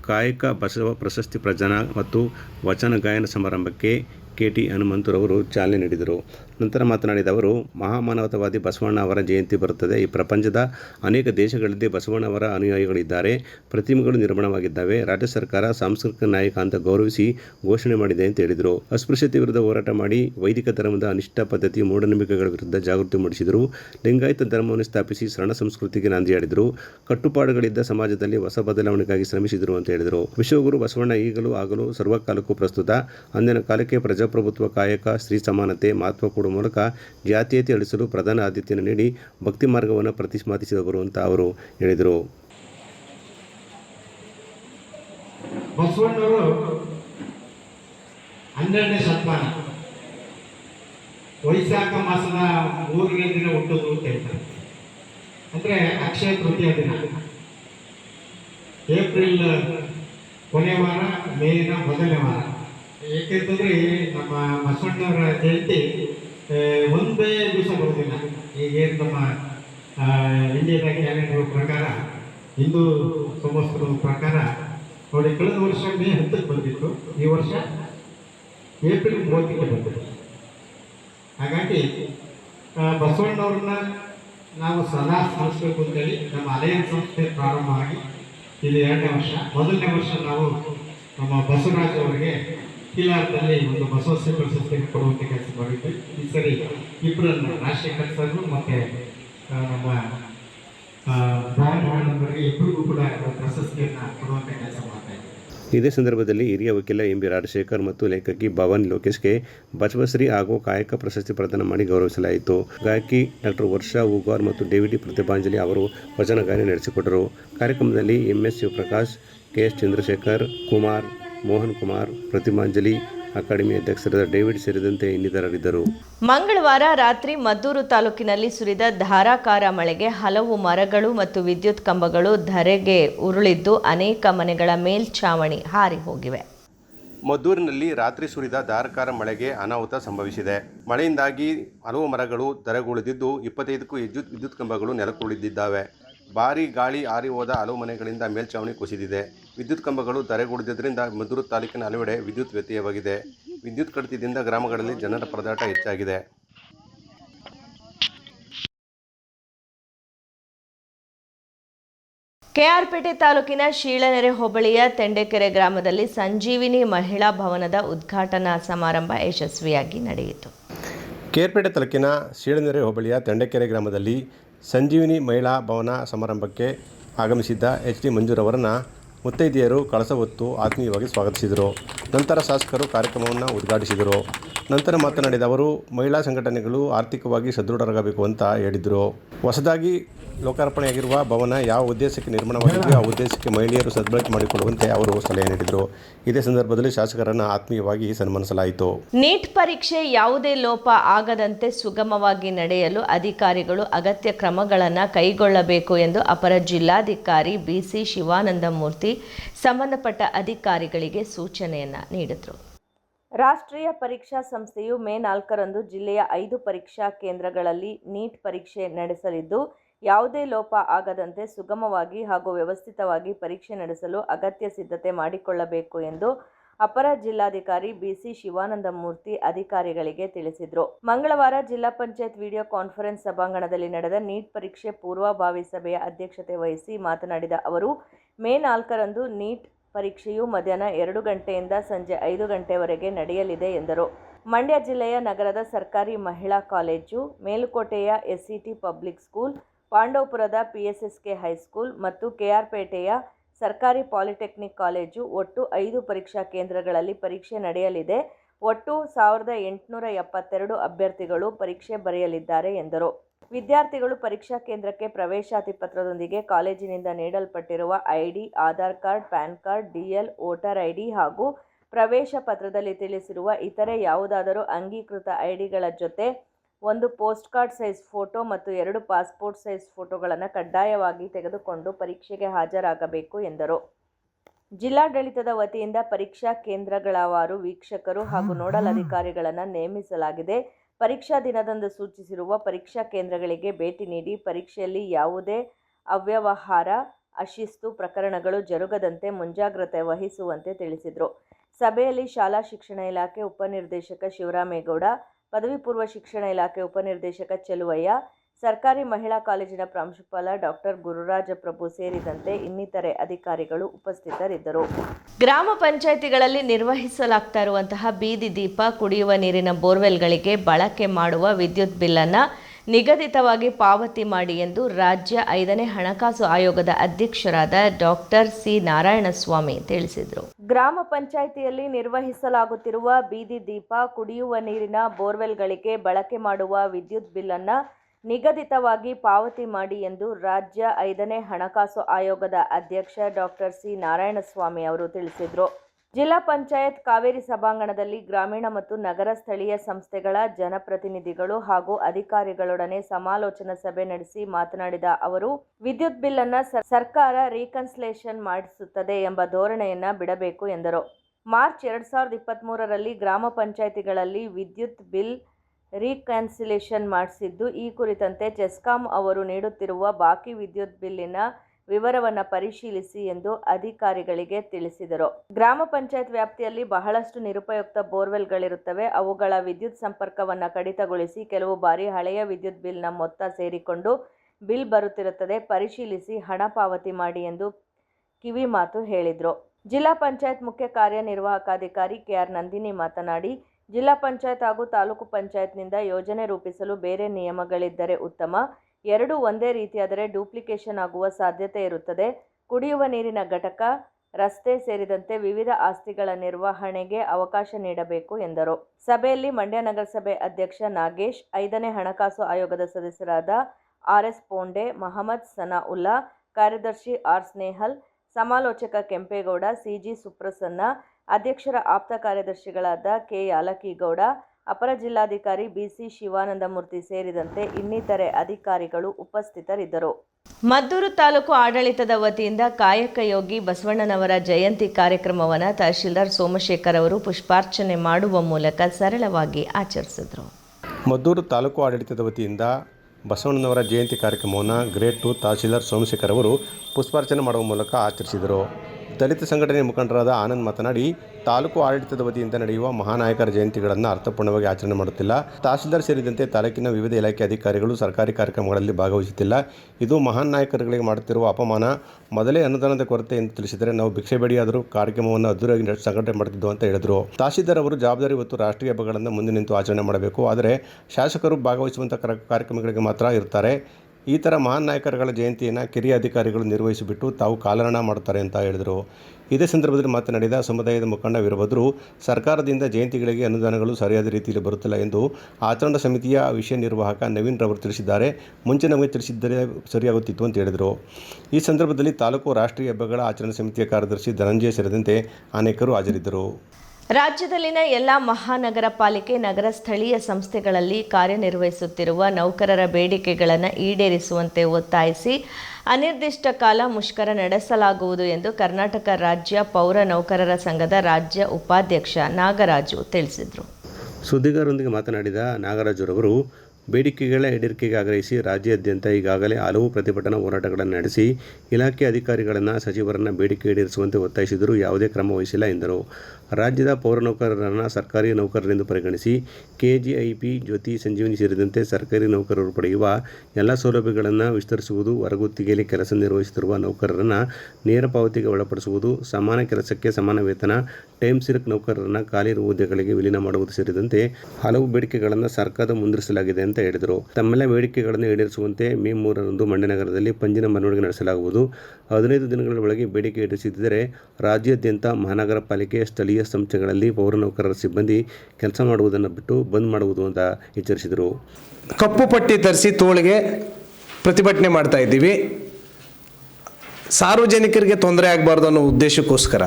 ಕಾಯಕ ಬಸವ ಪ್ರಶಸ್ತಿ ಪ್ರದಾನ ಮತ್ತು ವಚನ ಗಾಯನ ಸಮಾರಂಭಕ್ಕೆ ಕೆ ಟಿ ಹನುಮಂತರವರು ಚಾಲನೆ ನೀಡಿದರು. ನಂತರ ಮಾತನಾಡಿದ ಅವರು, ಮಹಾಮಾನವತಾವಾದಿ ಬಸವಣ್ಣ ಅವರ ಜಯಂತಿ ಬರುತ್ತದೆ. ಈ ಪ್ರಪಂಚದ ಅನೇಕ ದೇಶಗಳಲ್ಲಿ ಬಸವಣ್ಣವರ ಅನುಯಾಯಿಗಳಿದ್ದಾರೆ. ಪ್ರತಿಮೆಗಳು ನಿರ್ಮಾಣವಾಗಿದ್ದಾವೆ. ರಾಜ್ಯ ಸರ್ಕಾರ ಸಾಂಸ್ಕೃತಿಕ ನಾಯಕ ಅಂತ ಗೌರವಿಸಿ ಘೋಷಣೆ ಮಾಡಿದೆ ಅಂತ ಹೇಳಿದರು. ಅಸ್ಪೃಶ್ಯತೆ ವಿರುದ್ಧ ಹೋರಾಟ ಮಾಡಿ ವೈದಿಕ ಧರ್ಮದ ಅನಿಷ್ಟ ಪದ್ಧತಿ, ಮೂಢನಂಬಿಕೆಗಳ ವಿರುದ್ಧ ಜಾಗೃತಿ ಮೂಡಿಸಿದರು. ಲಿಂಗಾಯತ ಧರ್ಮವನ್ನು ಸ್ಥಾಪಿಸಿ ಶರಣ ಸಂಸ್ಕೃತಿಗೆ ನಾಂದಿಯಾಡಿದರು ಕಟ್ಟುಪಾಡುಗಳಿದ್ದ ಸಮಾಜದಲ್ಲಿ ಹೊಸ ಬದಲಾವಣೆಗಾಗಿ ಶ್ರಮಿಸಿದರು ಅಂತ ಹೇಳಿದರು. ವಿಶ್ವಗುರು ಬಸವಣ್ಣ ಈಗಲೂ ಆಗಲು ಸರ್ವಕಾಲಕ್ಕೂ ಪ್ರಸ್ತುತ. ಅಂದಿನ ಕಾಲಕ್ಕೆ ಪ್ರಜಾಪ್ರಭುತ್ವ ಕಾಯಕ, ಸ್ತ್ರೀ ಸಮಾನತೆ, ಮಹತ್ವ ಕೊಡುವ ಮೂಲಕ ಜಾತೀಯತೆ ಅಳಿಸಲು ಪ್ರಧಾನ ಆದ್ಯತೆಯನ್ನು ನೀಡಿ ಭಕ್ತಿ ಮಾರ್ಗವನ್ನು ಪ್ರತಿಷ್ಠಾಪಿಸಿದವರು ಅಂತ ಅವರು ಹೇಳಿದರು. ಹನ್ನೆರಡನೇ ಶತಮಾನ ವೈಶಾಖ ಮಾಸದ ಮೂರನೇ ದಿನ ಹುಟ್ಟೋದು ಅಂತ ಹೇಳ್ತಾರೆ. ಅಂದರೆ ಅಕ್ಷಯ ತೃತೀಯ ದಿನ. ಏಪ್ರಿಲ್ ಕೊನೆ ವಾರ, ಮೇನ ಮೊದಲನೇ ವಾರ. ಏಕೆಂತಂದ್ರೆ ನಮ್ಮ ಬಸವಣ್ಣವರ ಜಯಂತಿ ಒಂದೇ ದಿವಸ ಬರೋದಿಲ್ಲ ಈಗೇನು ನಮ್ಮ ಇಂಡಿಯಾದ ಕ್ಯಾಲೆಂಡರ್ ಪ್ರಕಾರ, ಹಿಂದೂ ಸಂವತ್ಸರದ ಪ್ರಕಾರ, ನೋಡಿ, ಕಳೆದ ವರ್ಷ ಮೇ ಹತ್ತಕ್ಕೆ ಬಂದಿತ್ತು. ಈ ವರ್ಷ ಏಪ್ರಿಲ್ ಮೂವತ್ತಕ್ಕೆ ಬಂದಿದೆ. ಹಾಗಾಗಿ ಬಸವಣ್ಣವ್ರನ್ನ ನಾವು ಸದಾ ಸ್ಮರಿಸಬೇಕು ಅಂತೇಳಿ ನಮ್ಮ ಅಲಯನ್ಸ್ ಸಂಸ್ಥೆ ಪ್ರಾರಂಭ ಆಗಿ ಇಲ್ಲಿ ಎರಡನೇ ವರ್ಷ, ಮೊದಲನೇ ವರ್ಷ ನಾವು ನಮ್ಮ ಬಸವರಾಜ್ ಅವರಿಗೆ ಕಿಲಾರದಲ್ಲಿ ಒಂದು ಬಸವಶ್ರೀ ಪ್ರಶಸ್ತಿ ಕೊಡುವಂಥ ಕೆಲಸ ಮಾಡಿದ್ವಿ ಈ ಸರಿ ಇಬ್ಬರನ್ನ ರಾಜಶೇಖರ್ ಮತ್ತೆ ಆ, ನಮ್ಮ ಕೂಡ ಇದೇ ಸಂದರ್ಭದಲ್ಲಿ ಹಿರಿಯ ವಕೀಲ ಎಂ ಬಿ ರಾಜಶೇಖರ್ ಮತ್ತು ಲೇಖಕಿ ಭವನ್ ಲೋಕೇಶ್ಗೆ ಬಸವಶ್ರೀ ಹಾಗೂ ಕಾಯಕ ಪ್ರಶಸ್ತಿ ಪ್ರದಾನ ಮಾಡಿ ಗೌರವಿಸಲಾಯಿತು. ಗಾಯಕಿ ಡಾಕ್ಟರ್ ವರ್ಷಾ ಉಗಾರ್ ಮತ್ತು ಡೇವಿಡಿ ಪ್ರತಿಭಾಂಜಲಿ ಅವರು ವಚನ ಗಾಯನ ನಡೆಸಿಕೊಟ್ಟರು. ಕಾರ್ಯಕ್ರಮದಲ್ಲಿ M S Shivaprakash K S Chandrashekar Kumar Mohan Kumar Pratimanjali academy ಅಧ್ಯಕ್ಷರಾದ ಡೇವಿಡ್ ಸೇರಿದಂತೆ ಇನ್ನಿತರರಿದ್ದರು. ಮಂಗಳವಾರ ರಾತ್ರಿ ಮದ್ದೂರು ತಾಲೂಕಿನಲ್ಲಿ ಸುರಿದ ಧಾರಾಕಾರ ಮಳೆಗೆ ಹಲವು ಮರಗಳು ಮತ್ತು ವಿದ್ಯುತ್ ಕಂಬಗಳು ಧರೆಗೆ ಉರುಳಿದ್ದು ಅನೇಕ ಮನೆಗಳ ಮೇಲ್ಛಾವಣಿ ಹಾರಿ ಹೋಗಿವೆ. ಮದ್ದೂರಿನಲ್ಲಿ ರಾತ್ರಿ ಸುರಿದ ಧಾರಕಾರ ಮಳೆಗೆ ಅನಾಹುತ ಸಂಭವಿಸಿದೆ. ಮಳೆಯಿಂದಾಗಿ ಹಲವು ಮರಗಳು ಧರೆಗುಳಿದಿದ್ದು ಇಪ್ಪತ್ತೈದಕ್ಕೂ ಹೆಚ್ಚು ವಿದ್ಯುತ್ ಕಂಬಗಳು ನೆಲಕ್ಕುಳಿದಿದ್ದಾವೆ. ಭಾರೀ ಗಾಳಿ ಹಾರಿ ಹೋದ ಹಲವು ಮನೆಗಳಿಂದ ಮೇಲ್ಛಾವಣಿ ಕುಸಿದಿದೆ. ವಿದ್ಯುತ್ ಕಂಬಗಳು ಧರೆಗೂಡಿದ್ದರಿಂದ ಮದ್ದೂರು ತಾಲೂಕಿನ ಹಲವೆಡೆ ವಿದ್ಯುತ್ ವ್ಯತ್ಯಯವಾಗಿದೆ. ವಿದ್ಯುತ್ ಕಡಿತದಿಂದ ಗ್ರಾಮಗಳಲ್ಲಿ ಜನರ ಪರದಾಟ ಹೆಚ್ಚಾಗಿದೆ. ಕೆಆರ್ಪೇಟೆ ತಾಲೂಕಿನ ಶೀಳನೆರೆ ಹೋಬಳಿಯ ತೆಂಡೆಕೆರೆ ಗ್ರಾಮದಲ್ಲಿ ಸಂಜೀವಿನಿ ಮಹಿಳಾ ಭವನದ ಉದ್ಘಾಟನಾ ಸಮಾರಂಭ ಯಶಸ್ವಿಯಾಗಿ ನಡೆಯಿತು. ಕೆಆರ್ಪೇಟೆ ತಾಲೂಕಿನ ಶೀಳನೆರೆ ಹೋಬಳಿಯ ತೆಂಡೆಕೆರೆ ಗ್ರಾಮದಲ್ಲಿ ಸಂಜೀವಿನಿ ಮಹಿಳಾ ಭವನ ಸಮಾರಂಭಕ್ಕೆ ಆಗಮಿಸಿದ್ದ ಎಚ್ ಡಿ ಮಂಜೂರವರನ್ನು ಮುತ್ತೈದೆಯರು ಕಳಸ ಹೊತ್ತು ಆತ್ಮೀಯವಾಗಿ ಸ್ವಾಗತಿಸಿದರು. ನಂತರ ಶಾಸಕರು ಕಾರ್ಯಕ್ರಮವನ್ನು ಉದ್ಘಾಟಿಸಿದರು. ನಂತರ ಮಾತನಾಡಿದ ಅವರು, ಮಹಿಳಾ ಸಂಘಟನೆಗಳು ಆರ್ಥಿಕವಾಗಿ ಸದೃಢರಾಗಬೇಕು ಅಂತ ಹೇಳಿದರು. ಹೊಸದಾಗಿ ಲೋಕಾರ್ಪಣೆಯಾಗಿರುವ ಭವನ ಯಾವ ಉದ್ದೇಶಕ್ಕೆ ನಿರ್ಮಾಣವಾಗಿದೆಯೋ ಆ ಉದ್ದೇಶಕ್ಕೆ ಮಹಿಳೆಯರು ಸದ್ಬಳಕೆ ಮಾಡಿಕೊಳ್ಳುವಂತೆ ಅವರು ಸಲಹೆ ನೀಡಿದರು. ಇದೇ ಸಂದರ್ಭದಲ್ಲಿ ಶಾಸಕರನ್ನು ಆತ್ಮೀಯವಾಗಿ ಸನ್ಮಾನಿಸಲಾಯಿತು. ನೀಟ್ ಪರೀಕ್ಷೆ ಯಾವುದೇ ಲೋಪ ಆಗದಂತೆ ಸುಗಮವಾಗಿ ನಡೆಯಲು ಅಧಿಕಾರಿಗಳು ಅಗತ್ಯ ಕ್ರಮಗಳನ್ನು ಕೈಗೊಳ್ಳಬೇಕು ಎಂದು ಅಪರ ಜಿಲ್ಲಾಧಿಕಾರಿ ಬಿಸಿ ಶಿವಾನಂದಮೂರ್ತಿ, ಸಂಬಂಧಪಟ್ಟ ಅಧಿಕಾರಿಗಳಿಗೆ ಸೂಚನೆಯನ್ನು ನೀಡಿದರು. ರಾಷ್ಟ್ರೀಯ ಪರೀಕ್ಷಾ ಸಂಸ್ಥೆಯು ಮೇ ನಾಲ್ಕರಂದು ಜಿಲ್ಲೆಯ ಐದು ಪರೀಕ್ಷಾ ಕೇಂದ್ರಗಳಲ್ಲಿ ನೀಟ್ ಪರೀಕ್ಷೆ ನಡೆಸಲಿದ್ದು, ಯಾವುದೇ ಲೋಪ ಆಗದಂತೆ ಸುಗಮವಾಗಿ ಹಾಗೂ ವ್ಯವಸ್ಥಿತವಾಗಿ ಪರೀಕ್ಷೆ ನಡೆಸಲು ಅಗತ್ಯ ಸಿದ್ಧತೆ ಮಾಡಿಕೊಳ್ಳಬೇಕು ಎಂದು ಅಪರ ಜಿಲ್ಲಾಧಿಕಾರಿ ಬಿಸಿ ಶಿವಾನಂದಮೂರ್ತಿ ಅಧಿಕಾರಿಗಳಿಗೆ ತಿಳಿಸಿದರು. ಮಂಗಳವಾರ ಜಿಲ್ಲಾ ಪಂಚಾಯತ್ ವಿಡಿಯೋ ಕಾನ್ಫರೆನ್ಸ್ ಸಭಾಂಗಣದಲ್ಲಿ ನಡೆದ ನೀಟ್ ಪರೀಕ್ಷೆ ಪೂರ್ವಭಾವಿ ಸಭೆಯ ಅಧ್ಯಕ್ಷತೆ ವಹಿಸಿ ಮಾತನಾಡಿದ ಅವರು, ಮೇ ನಾಲ್ಕರಂದು ನೀಟ್ ಪರೀಕ್ಷೆಯು ಮಧ್ಯಾಹ್ನ ಎರಡು ಗಂಟೆಯಿಂದ ಸಂಜೆ ಐದು ಗಂಟೆವರೆಗೆ ನಡೆಯಲಿದೆ ಎಂದರು. ಮಂಡ್ಯ ಜಿಲ್ಲೆಯ ನಗರದ ಸರ್ಕಾರಿ ಮಹಿಳಾ ಕಾಲೇಜು, ಮೇಲುಕೋಟೆಯ ಎಸ್ಸಿಟಿ ಪಬ್ಲಿಕ್ ಸ್ಕೂಲ್, ಪಾಂಡವಪುರದ ಪಿಎಸ್ಎಸ್ಕೆ ಹೈಸ್ಕೂಲ್ ಮತ್ತು ಕೆಆರ್ಪೇಟೆಯ ಸರ್ಕಾರಿ ಪಾಲಿಟೆಕ್ನಿಕ್ ಕಾಲೇಜು ಒಟ್ಟು ಐದು ಪರೀಕ್ಷಾ ಕೇಂದ್ರಗಳಲ್ಲಿ ಪರೀಕ್ಷೆ ನಡೆಯಲಿದೆ. ಒಟ್ಟು ಸಾವಿರದ ಎಂಟುನೂರ ಎಪ್ಪತ್ತೆರಡು ಅಭ್ಯರ್ಥಿಗಳು ಪರೀಕ್ಷೆ ಬರೆಯಲಿದ್ದಾರೆ ಎಂದರು. ವಿದ್ಯಾರ್ಥಿಗಳು ಪರೀಕ್ಷಾ ಕೇಂದ್ರಕ್ಕೆ ಪ್ರವೇಶಾತಿ ಪತ್ರದೊಂದಿಗೆ ಕಾಲೇಜಿನಿಂದ ನೀಡಲ್ಪಟ್ಟಿರುವ ID Aadhaar card PAN card DL voter ID ಹಾಗೂ ಪ್ರವೇಶ ಪತ್ರದಲ್ಲಿ ತಿಳಿಸಿರುವ ಇತರೆ ಯಾವುದಾದರೂ ಅಂಗೀಕೃತ ಐಡಿಗಳ ಜೊತೆ ಒಂದು ಪೋಸ್ಟ್ ಕಾರ್ಡ್ ಸೈಜ್ ಫೋಟೋ ಮತ್ತು ಎರಡು ಪಾಸ್ಪೋರ್ಟ್ ಸೈಜ್ ಫೋಟೋಗಳನ್ನು ಕಡ್ಡಾಯವಾಗಿ ತೆಗೆದುಕೊಂಡು ಪರೀಕ್ಷೆಗೆ ಹಾಜರಾಗಬೇಕು ಎಂದರು. ಜಿಲ್ಲಾಡಳಿತದ ವತಿಯಿಂದ ಪರೀಕ್ಷಾ ಕೇಂದ್ರಗಳವಾರು ವೀಕ್ಷಕರು ಹಾಗೂ ನೋಡಲ್ ಅಧಿಕಾರಿಗಳನ್ನು ನೇಮಿಸಲಾಗಿದೆ. ಪರೀಕ್ಷಾ ದಿನದಂದು ಸೂಚಿಸಿರುವ ಪರೀಕ್ಷಾ ಕೇಂದ್ರಗಳಿಗೆ ಭೇಟಿ ನೀಡಿ ಪರೀಕ್ಷೆಯಲ್ಲಿ ಯಾವುದೇ ಅವ್ಯವಹಾರ, ಅಶಿಸ್ತು ಪ್ರಕರಣಗಳು ಜರುಗದಂತೆ ಮುಂಜಾಗ್ರತೆ ವಹಿಸುವಂತೆ ತಿಳಿಸಿದರು. ಸಭೆಯಲ್ಲಿ ಶಾಲಾ ಶಿಕ್ಷಣ ಇಲಾಖೆ ಉಪನಿರ್ದೇಶಕ ಶಿವರಾಮೇಗೌಡ, ಪದವಿ ಪೂರ್ವ ಶಿಕ್ಷಣ ಇಲಾಖೆ ಉಪನಿರ್ದೇಶಕ ಚೆಲುವಯ್ಯ ಸರ್ಕಾರಿ ಮಹಿಳಾ ಕಾಲೇಜಿನ ಪ್ರಾಂಶುಪಾಲ ಡಾಕ್ಟರ್ ಗುರುರಾಜ ಪ್ರಭು ಸೇರಿದಂತೆ ಇನ್ನಿತರೆ ಅಧಿಕಾರಿಗಳು ಉಪಸ್ಥಿತರಿದ್ದರು. ಗ್ರಾಮ ಪಂಚಾಯಿತಿಗಳಲ್ಲಿ ನಿರ್ವಹಿಸಲಾಗ್ತಾ ಇರುವಂತಹ ಬೀದಿ ದೀಪ ಕುಡಿಯುವ ನೀರಿನ ಬೋರ್ವೆಲ್ಗಳಿಗೆ ಬಳಕೆ ಮಾಡುವ ವಿದ್ಯುತ್ ಬಿಲ್ಲನ್ನು ನಿಗದಿತವಾಗಿ ಪಾವತಿ ಮಾಡಿ ಎಂದು ರಾಜ್ಯ ಐದನೇ ಹಣಕಾಸು ಆಯೋಗದ ಅಧ್ಯಕ್ಷರಾದ ಡಾಕ್ಟರ್ ಸಿ ನಾರಾಯಣಸ್ವಾಮಿ ತಿಳಿಸಿದರು. ಗ್ರಾಮ ಪಂಚಾಯಿತಿಯಲ್ಲಿ ನಿರ್ವಹಿಸಲಾಗುತ್ತಿರುವ ಬೀದಿ ದೀಪ ಕುಡಿಯುವ ನೀರಿನ ಬೋರ್ವೆಲ್ಗಳಿಗೆ ಬಳಕೆ ಮಾಡುವ ವಿದ್ಯುತ್ ಬಿಲ್ಲನ್ನು ನಿಗದಿತವಾಗಿ ಪಾವತಿ ಮಾಡಿ ಎಂದು ರಾಜ್ಯ ಐದನೇ ಹಣಕಾಸು ಆಯೋಗದ ಅಧ್ಯಕ್ಷ ಡಾಕ್ಟರ್ ಸಿ ನಾರಾಯಣಸ್ವಾಮಿ ಅವರು ತಿಳಿಸಿದರು. ಜಿಲ್ಲಾ ಪಂಚಾಯತ್ ಕಾವೇರಿ ಸಭಾಂಗಣದಲ್ಲಿ ಗ್ರಾಮೀಣ ಮತ್ತು ನಗರ ಸ್ಥಳೀಯ ಸಂಸ್ಥೆಗಳ ಜನಪ್ರತಿನಿಧಿಗಳು ಹಾಗೂ ಅಧಿಕಾರಿಗಳೊಡನೆ ಸಮಾಲೋಚನಾ ಸಭೆ ನಡೆಸಿ ಮಾತನಾಡಿದ ಅವರು, ವಿದ್ಯುತ್ ಬಿಲ್ ಅನ್ನ ಸರ್ಕಾರ ರೀಕನ್ಸಲೇಷನ್ ಮಾಡಿಸುತ್ತದೆ ಎಂಬ ಧೋರಣೆಯನ್ನ ಬಿಡಬೇಕು ಎಂದರು. ಮಾರ್ಚ್ ಎರಡ್ ಸಾವಿರದ ಇಪ್ಪತ್ತ್ಮೂರರಲ್ಲಿ ಗ್ರಾಮ ಪಂಚಾಯಿತಿಗಳಲ್ಲಿ ವಿದ್ಯುತ್ ಬಿಲ್ ರೀಕ್ಯಾನ್ಸಿಲೇಷನ್ ಮಾಡಿಸಿದ್ದು. ಈ ಕುರಿತಂತೆ ಜೆಸ್ಕಾಂ ಅವರು ನೀಡುತ್ತಿರುವ ಬಾಕಿ ವಿದ್ಯುತ್ ಬಿಲ್ಲಿನ ವಿವರವನ್ನು ಪರಿಶೀಲಿಸಿ ಎಂದು ಅಧಿಕಾರಿಗಳಿಗೆ ತಿಳಿಸಿದರು. ಗ್ರಾಮ ಪಂಚಾಯತ್ ವ್ಯಾಪ್ತಿಯಲ್ಲಿ ಬಹಳಷ್ಟು ನಿರುಪಯುಕ್ತ ಬೋರ್ವೆಲ್ಗಳಿರುತ್ತವೆ. ಅವುಗಳ ವಿದ್ಯುತ್ ಸಂಪರ್ಕವನ್ನು ಕಡಿತಗೊಳಿಸಿ ಕೆಲವು ಬಾರಿ ಹಳೆಯ ವಿದ್ಯುತ್ ಬಿಲ್ನ ಮೊತ್ತ ಸೇರಿಕೊಂಡು ಬಿಲ್ ಬರುತ್ತಿರುತ್ತದೆ. ಪರಿಶೀಲಿಸಿ ಹಣ ಪಾವತಿ ಮಾಡಿ ಎಂದು ಕಿವಿ ಮಾತು ಹೇಳಿದರು. ಜಿಲ್ಲಾ ಪಂಚಾಯತ್ ಮುಖ್ಯ ಕಾರ್ಯನಿರ್ವಾಹಕಾಧಿಕಾರಿ ಕೆಆರ್ ನಂದಿನಿ ಮಾತನಾಡಿ ಜಿಲ್ಲಾ ಪಂಚಾಯತ್ ಹಾಗೂ ತಾಲೂಕು ಪಂಚಾಯತ್ನಿಂದ ಯೋಜನೆ ರೂಪಿಸಲು ಬೇರೆ ನಿಯಮಗಳಿದ್ದರೆ ಉತ್ತಮ. ಎರಡೂ ಒಂದೇ ರೀತಿಯಾದರೆ ಡೂಪ್ಲಿಕೇಶನ್ ಆಗುವ ಸಾಧ್ಯತೆ ಇರುತ್ತದೆ. ಕುಡಿಯುವ ನೀರಿನ ಘಟಕ, ರಸ್ತೆ ಸೇರಿದಂತೆ ವಿವಿಧ ಆಸ್ತಿಗಳ ನಿರ್ವಹಣೆಗೆ ಅವಕಾಶ ನೀಡಬೇಕು ಎಂದರು. ಸಭೆಯಲ್ಲಿ ಮಂಡ್ಯ ನಗರಸಭೆ ಅಧ್ಯಕ್ಷ ನಾಗೇಶ್, ಐದನೇ ಹಣಕಾಸು ಆಯೋಗದ ಸದಸ್ಯರಾದ ಆರ್ ಎಸ್ ಪೋಂಡೆ, ಮಹಮ್ಮದ್ ಸನಾಉಲ್ಲಾ ಕಾರ್ಯದರ್ಶಿ ಆರ್. ಸ್ನೇಹಲ್, ಸಮಾಲೋಚಕ ಕೆಂಪೇಗೌಡ ಸಿಜಿ ಸುಪ್ರಸನ್ನ ಅಧ್ಯಕ್ಷರ ಆಪ್ತ ಕಾರ್ಯದರ್ಶಿಗಳಾದ ಕೆ. ಯಾಲಕಿಗೌಡ, ಅಪರ ಜಿಲ್ಲಾಧಿಕಾರಿ ಬಿಸಿ ಶಿವಾನಂದಮೂರ್ತಿ ಸೇರಿದಂತೆ ಇನ್ನಿತರೆ ಅಧಿಕಾರಿಗಳು ಉಪಸ್ಥಿತರಿದ್ದರು. ಮದ್ದೂರು ತಾಲೂಕು ಆಡಳಿತದ ವತಿಯಿಂದ ಕಾಯಕ ಯೋಗಿ ಬಸವಣ್ಣನವರ ಜಯಂತಿ ಕಾರ್ಯಕ್ರಮವನ್ನು ತಹಶೀಲ್ದಾರ್ ಸೋಮಶೇಖರ್ ಅವರು ಪುಷ್ಪಾರ್ಚನೆ ಮಾಡುವ ಮೂಲಕ ಸರಳವಾಗಿ ಆಚರಿಸಿದರು. ಮದ್ದೂರು ತಾಲೂಕು ಆಡಳಿತದ ವತಿಯಿಂದ ಬಸವಣ್ಣನವರ ಜಯಂತಿ ಕಾರ್ಯಕ್ರಮವನ್ನು ಗ್ರೇಟ್ ಟು ತಹಶೀಲ್ದಾರ್ ಸೋಮಶೇಖರ್ ಅವರು ಪುಷ್ಪಾರ್ಚನೆ ಮಾಡುವ ಮೂಲಕ ಆಚರಿಸಿದರು. ದಲಿತ ಸಂಘಟನೆ ಮುಖಂಡರಾದ ಆನಂದ್ ಮಾತನಾಡಿ, ತಾಲೂಕು ಆಡಳಿತದ ವತಿಯಿಂದ ನಡೆಯುವ ಮಹಾನಾಯಕರ ಜಯಂತಿಗಳನ್ನು ಅರ್ಥಪೂರ್ಣವಾಗಿ ಆಚರಣೆ ಮಾಡುತ್ತಿಲ್ಲ. ತಹಸೀಲ್ದಾರ್ ಸೇರಿದಂತೆ ತಾಲೂಕಿನ ವಿವಿಧ ಇಲಾಖೆ ಅಧಿಕಾರಿಗಳು ಸರ್ಕಾರಿ ಕಾರ್ಯಕ್ರಮಗಳಲ್ಲಿ ಭಾಗವಹಿಸುತ್ತಿಲ್ಲ. ಇದು ಮಹಾನ್ ನಾಯಕರುಗಳಿಗೆ ಮಾಡುತ್ತಿರುವ ಅಪಮಾನ. ಮೊದಲೇ ಅನುದಾನದ ಕೊರತೆ ಎಂದು ತಿಳಿಸಿದರೆ ನಾವು ಭಿಕ್ಷೆ ಬೇಡಿಯಾದರೂ ಕಾರ್ಯಕ್ರಮವನ್ನು ಅದ್ದೂರಿಯಾಗಿ ಸಂಘಟನೆ ಮಾಡುತ್ತಿದ್ದು ಅಂತ ಹೇಳಿದರು. ತಹಸೀಲ್ದಾರ್ ಅವರು ಜವಾಬ್ದಾರಿ ಮತ್ತು ರಾಷ್ಟ್ರೀಯ ಹಬ್ಬಗಳನ್ನು ಮುಂದೆ ನಿಂತು ಆಚರಣೆ ಮಾಡಬೇಕು. ಆದರೆ ಶಾಸಕರು ಭಾಗವಹಿಸುವಂಥ ಕರ- ಕಾರ್ಯಕ್ರಮಗಳಿಗೆ ಮಾತ್ರ ಇರ್ತಾರೆ ಈ ಥರ ಮಹಾನ್ ನಾಯಕರುಗಳ ಜಯಂತಿಯನ್ನು ಕಿರಿಯ ಅಧಿಕಾರಿಗಳು ನಿರ್ವಹಿಸಿಬಿಟ್ಟು ತಾವು ಕಾಲರಣ ಮಾಡುತ್ತಾರೆ ಅಂತ ಹೇಳಿದರು. ಇದೇ ಸಂದರ್ಭದಲ್ಲಿ ಮಾತನಾಡಿದ ಸಮುದಾಯದ ಮುಖಂಡ ವೀರಭದ್ರು, ಸರ್ಕಾರದಿಂದ ಜಯಂತಿಗಳಿಗೆ ಅನುದಾನಗಳು ಸರಿಯಾದ ರೀತಿಯಲ್ಲಿ ಬರುತ್ತಿಲ್ಲ ಎಂದು ಆಚರಣಾ ಸಮಿತಿಯ ವಿಷಯ ನಿರ್ವಾಹಕ ನವೀನ್ ರವರು ತಿಳಿಸಿದ್ದಾರೆ. ಮುಂಚೆ ನಮಗೆ ತಿಳಿಸಿದ್ದರೆ ಸರಿಯಾಗುತ್ತಿತ್ತು ಅಂತ ಹೇಳಿದರು. ಈ ಸಂದರ್ಭದಲ್ಲಿ ತಾಲೂಕು ರಾಷ್ಟ್ರೀಯ ಹಬ್ಬಗಳ ಆಚರಣಾ ಸಮಿತಿಯ ಕಾರ್ಯದರ್ಶಿ ಧನಂಜಯ ಸೇರಿದಂತೆ ಅನೇಕರು ಹಾಜರಿದ್ದರು. ರಾಜ್ಯದಲ್ಲಿನ ಎಲ್ಲ ಮಹಾನಗರ ಪಾಲಿಕೆ ನಗರ ಸ್ಥಳೀಯ ಸಂಸ್ಥೆಗಳಲ್ಲಿ ಕಾರ್ಯನಿರ್ವಹಿಸುತ್ತಿರುವ ನೌಕರರ ಬೇಡಿಕೆಗಳನ್ನು ಈಡೇರಿಸುವಂತೆ ಒತ್ತಾಯಿಸಿ ಅನಿರ್ದಿಷ್ಟ ಕಾಲ ಮುಷ್ಕರ ನಡೆಸಲಾಗುವುದು ಎಂದು ಕರ್ನಾಟಕ ರಾಜ್ಯ ಪೌರ ನೌಕರರ ಸಂಘದ ರಾಜ್ಯ ಉಪಾಧ್ಯಕ್ಷ ನಾಗರಾಜು ತಿಳಿಸಿದರು. ಸುದ್ದಿಗಾರರೊಂದಿಗೆ ಮಾತನಾಡಿದ ನಾಗರಾಜುರವರು ಬೇಡಿಕೆಗಳ ಈಡೇರಿಕೆಗೆ ಆಗ್ರಹಿಸಿ ರಾಜ್ಯಾದ್ಯಂತ ಈಗಾಗಲೇ ಹಲವು ಪ್ರತಿಭಟನಾ ಹೋರಾಟಗಳನ್ನು ನಡೆಸಿ ಇಲಾಖೆ ಅಧಿಕಾರಿಗಳನ್ನು ಸಚಿವರನ್ನು ಬೇಡಿಕೆ ಈಡೇರಿಸುವಂತೆ ಒತ್ತಾಯಿಸಿದರೂ ಯಾವುದೇ ಕ್ರಮ ವಹಿಸಿಲ್ಲ ಎಂದರು. ರಾಜ್ಯದ ಪೌರ ನೌಕರರನ್ನು ಸರ್ಕಾರಿ ನೌಕರರೆಂದು ಪರಿಗಣಿಸಿ ಕೆಜಿಐಪಿ ಜ್ಯೋತಿ ಸಂಜೀವಿನಿ ಸೇರಿದಂತೆ ಸರ್ಕಾರಿ ನೌಕರರು ಪಡೆಯುವ ಎಲ್ಲ ಸೌಲಭ್ಯಗಳನ್ನು ವಿಸ್ತರಿಸುವುದು ಹೊರಗುತ್ತಿಗೆಯಲ್ಲಿ ಕೆಲಸ ನಿರ್ವಹಿಸುತ್ತಿರುವ ನೌಕರರನ್ನು ನೇರ ಪಾವತಿಗೆ ಒಳಪಡಿಸುವುದು, ಸಮಾನ ಕೆಲಸಕ್ಕೆ ಸಮಾನ ವೇತನ, ಟೈಮ್ ಸಿರ್ಕ್ ನೌಕರರನ್ನು ಖಾಲಿ ಇರುವ ಹುದ್ದೆಗಳಿಗೆ ವಿಲೀನ ಮಾಡುವುದು ಸೇರಿದಂತೆ ಹಲವು ಬೇಡಿಕೆಗಳನ್ನು ಸರ್ಕಾರದ ಮುಂದಿರಿಸಲಾಗಿದೆ ಅಂತ ಹೇಳಿದರು. ತಮ್ಮೆಲ್ಲ ಬೇಡಿಕೆಗಳನ್ನು ಈಡೇರಿಸುವಂತೆ ಮೇ ಮೂರರಂದು ಮಂಡ್ಯನಗರದಲ್ಲಿ ಪಂಜಿನ ಮೆರವಣಿಗೆ ನಡೆಸಲಾಗುವುದು. ಹದಿನೈದು ದಿನಗಳ ಒಳಗೆ ಬೇಡಿಕೆ ಈಡೇರಿಸಿದ್ದರೆ ರಾಜ್ಯಾದ್ಯಂತ ಮಹಾನಗರ ಪಾಲಿಕೆ ಸ್ಥಳೀಯ ಸಂಸ್ಥೆಗಳಲ್ಲಿ ಪೌರ ನೌಕರರ ಸಿಬ್ಬಂದಿ ಕೆಲಸ ಮಾಡುವುದನ್ನು ಬಿಟ್ಟು ಬಂದ್ ಮಾಡುವುದು ಅಂತ ಎಚ್ಚರಿಸಿದರು. ಕಪ್ಪು ಪಟ್ಟಿ ತರಿಸಿ ತೋಳಿಗೆ ಪ್ರತಿಭಟನೆ ಮಾಡ್ತಾ ಇದ್ದೀವಿ. ಸಾರ್ವಜನಿಕರಿಗೆ ತೊಂದರೆ ಆಗಬಾರ್ದು ಅನ್ನೋ ಉದ್ದೇಶಕ್ಕೋಸ್ಕರ.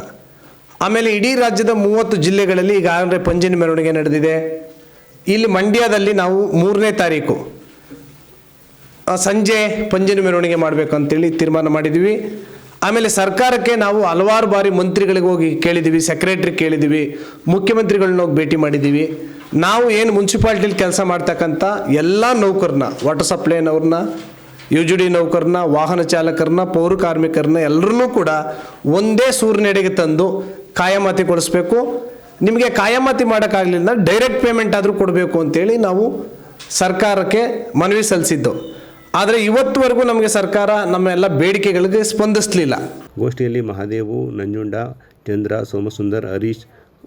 ಆಮೇಲೆ ಇಡೀ ರಾಜ್ಯದ ಮೂವತ್ತು ಜಿಲ್ಲೆಗಳಲ್ಲಿ ಈಗಾಗಲೇ ಪಂಜಿನ ಮೆರವಣಿಗೆ ನಡೆದಿದೆ. ಇಲ್ಲಿ ಮಂಡ್ಯದಲ್ಲಿ ನಾವು ಮೂರನೇ ತಾರೀಕು. ಸಂಜೆ ಪಂಜಿನ ಮೆರವಣಿಗೆ ಮಾಡಬೇಕು ಅಂತೇಳಿ ತೀರ್ಮಾನ ಮಾಡಿದ್ದೀವಿ. ಆಮೇಲೆ ಸರ್ಕಾರಕ್ಕೆ ನಾವು ಹಲವಾರು ಬಾರಿ ಮಂತ್ರಿಗಳಿಗೆ ಹೋಗಿ ಕೇಳಿದ್ದೀವಿ ಸೆಕ್ರೆಟ್ರಿ ಕೇಳಿದ್ದೀವಿ ಮುಖ್ಯಮಂತ್ರಿಗಳನ್ನ ಹೋಗಿ ಭೇಟಿ ಮಾಡಿದ್ದೀವಿ ನಾವು ಏನು ಮುನ್ಸಿಪಾಲ್ಟಿಲಿ ಕೆಲಸ ಮಾಡ್ತಕ್ಕಂಥ ಎಲ್ಲ ನೌಕರನ್ನ ವಾಟರ್ ಸಪ್ಲೈನವ್ರನ್ನ ಯು ಜಿ ಡಿ ನೌಕರನ್ನ ವಾಹನ ಚಾಲಕರನ್ನ, ಪೌರ ಕಾರ್ಮಿಕರನ್ನ ಎಲ್ಲರನ್ನೂ ಕೂಡ ಒಂದೇ ಸೂರ್ಯನೆಡೆಗೆ ತಂದು ಕಾಯಮಾತಿ ಕೊಡಿಸ್ಬೇಕು. ನಿಮಗೆ ಕಾಯಮಾತಿ ಮಾಡೋಕ್ಕಾಗಲಿಲ್ಲ ಡೈರೆಕ್ಟ್ ಪೇಮೆಂಟ್ ಆದರೂ ಕೊಡಬೇಕು ಅಂತೇಳಿ ನಾವು ಸರ್ಕಾರಕ್ಕೆ ಮನವಿ ಸಲ್ಲಿಸಿದ್ದು. ಆದರೆ ಇವತ್ತುವರೆಗೂ ನಮಗೆ ಸರ್ಕಾರ ನಮ್ಮ ಎಲ್ಲ ಬೇಡಿಕೆಗಳಿಗೆ ಸ್ಪಂದಿಸಲಿಲ್ಲ. ಗೋಷ್ಠಿಯಲ್ಲಿ ಮಹಾದೇವು ನಂಜುಂಡ ಚಂದ್ರ ಸೋಮಸುಂದರ್ ಹರೀಶ್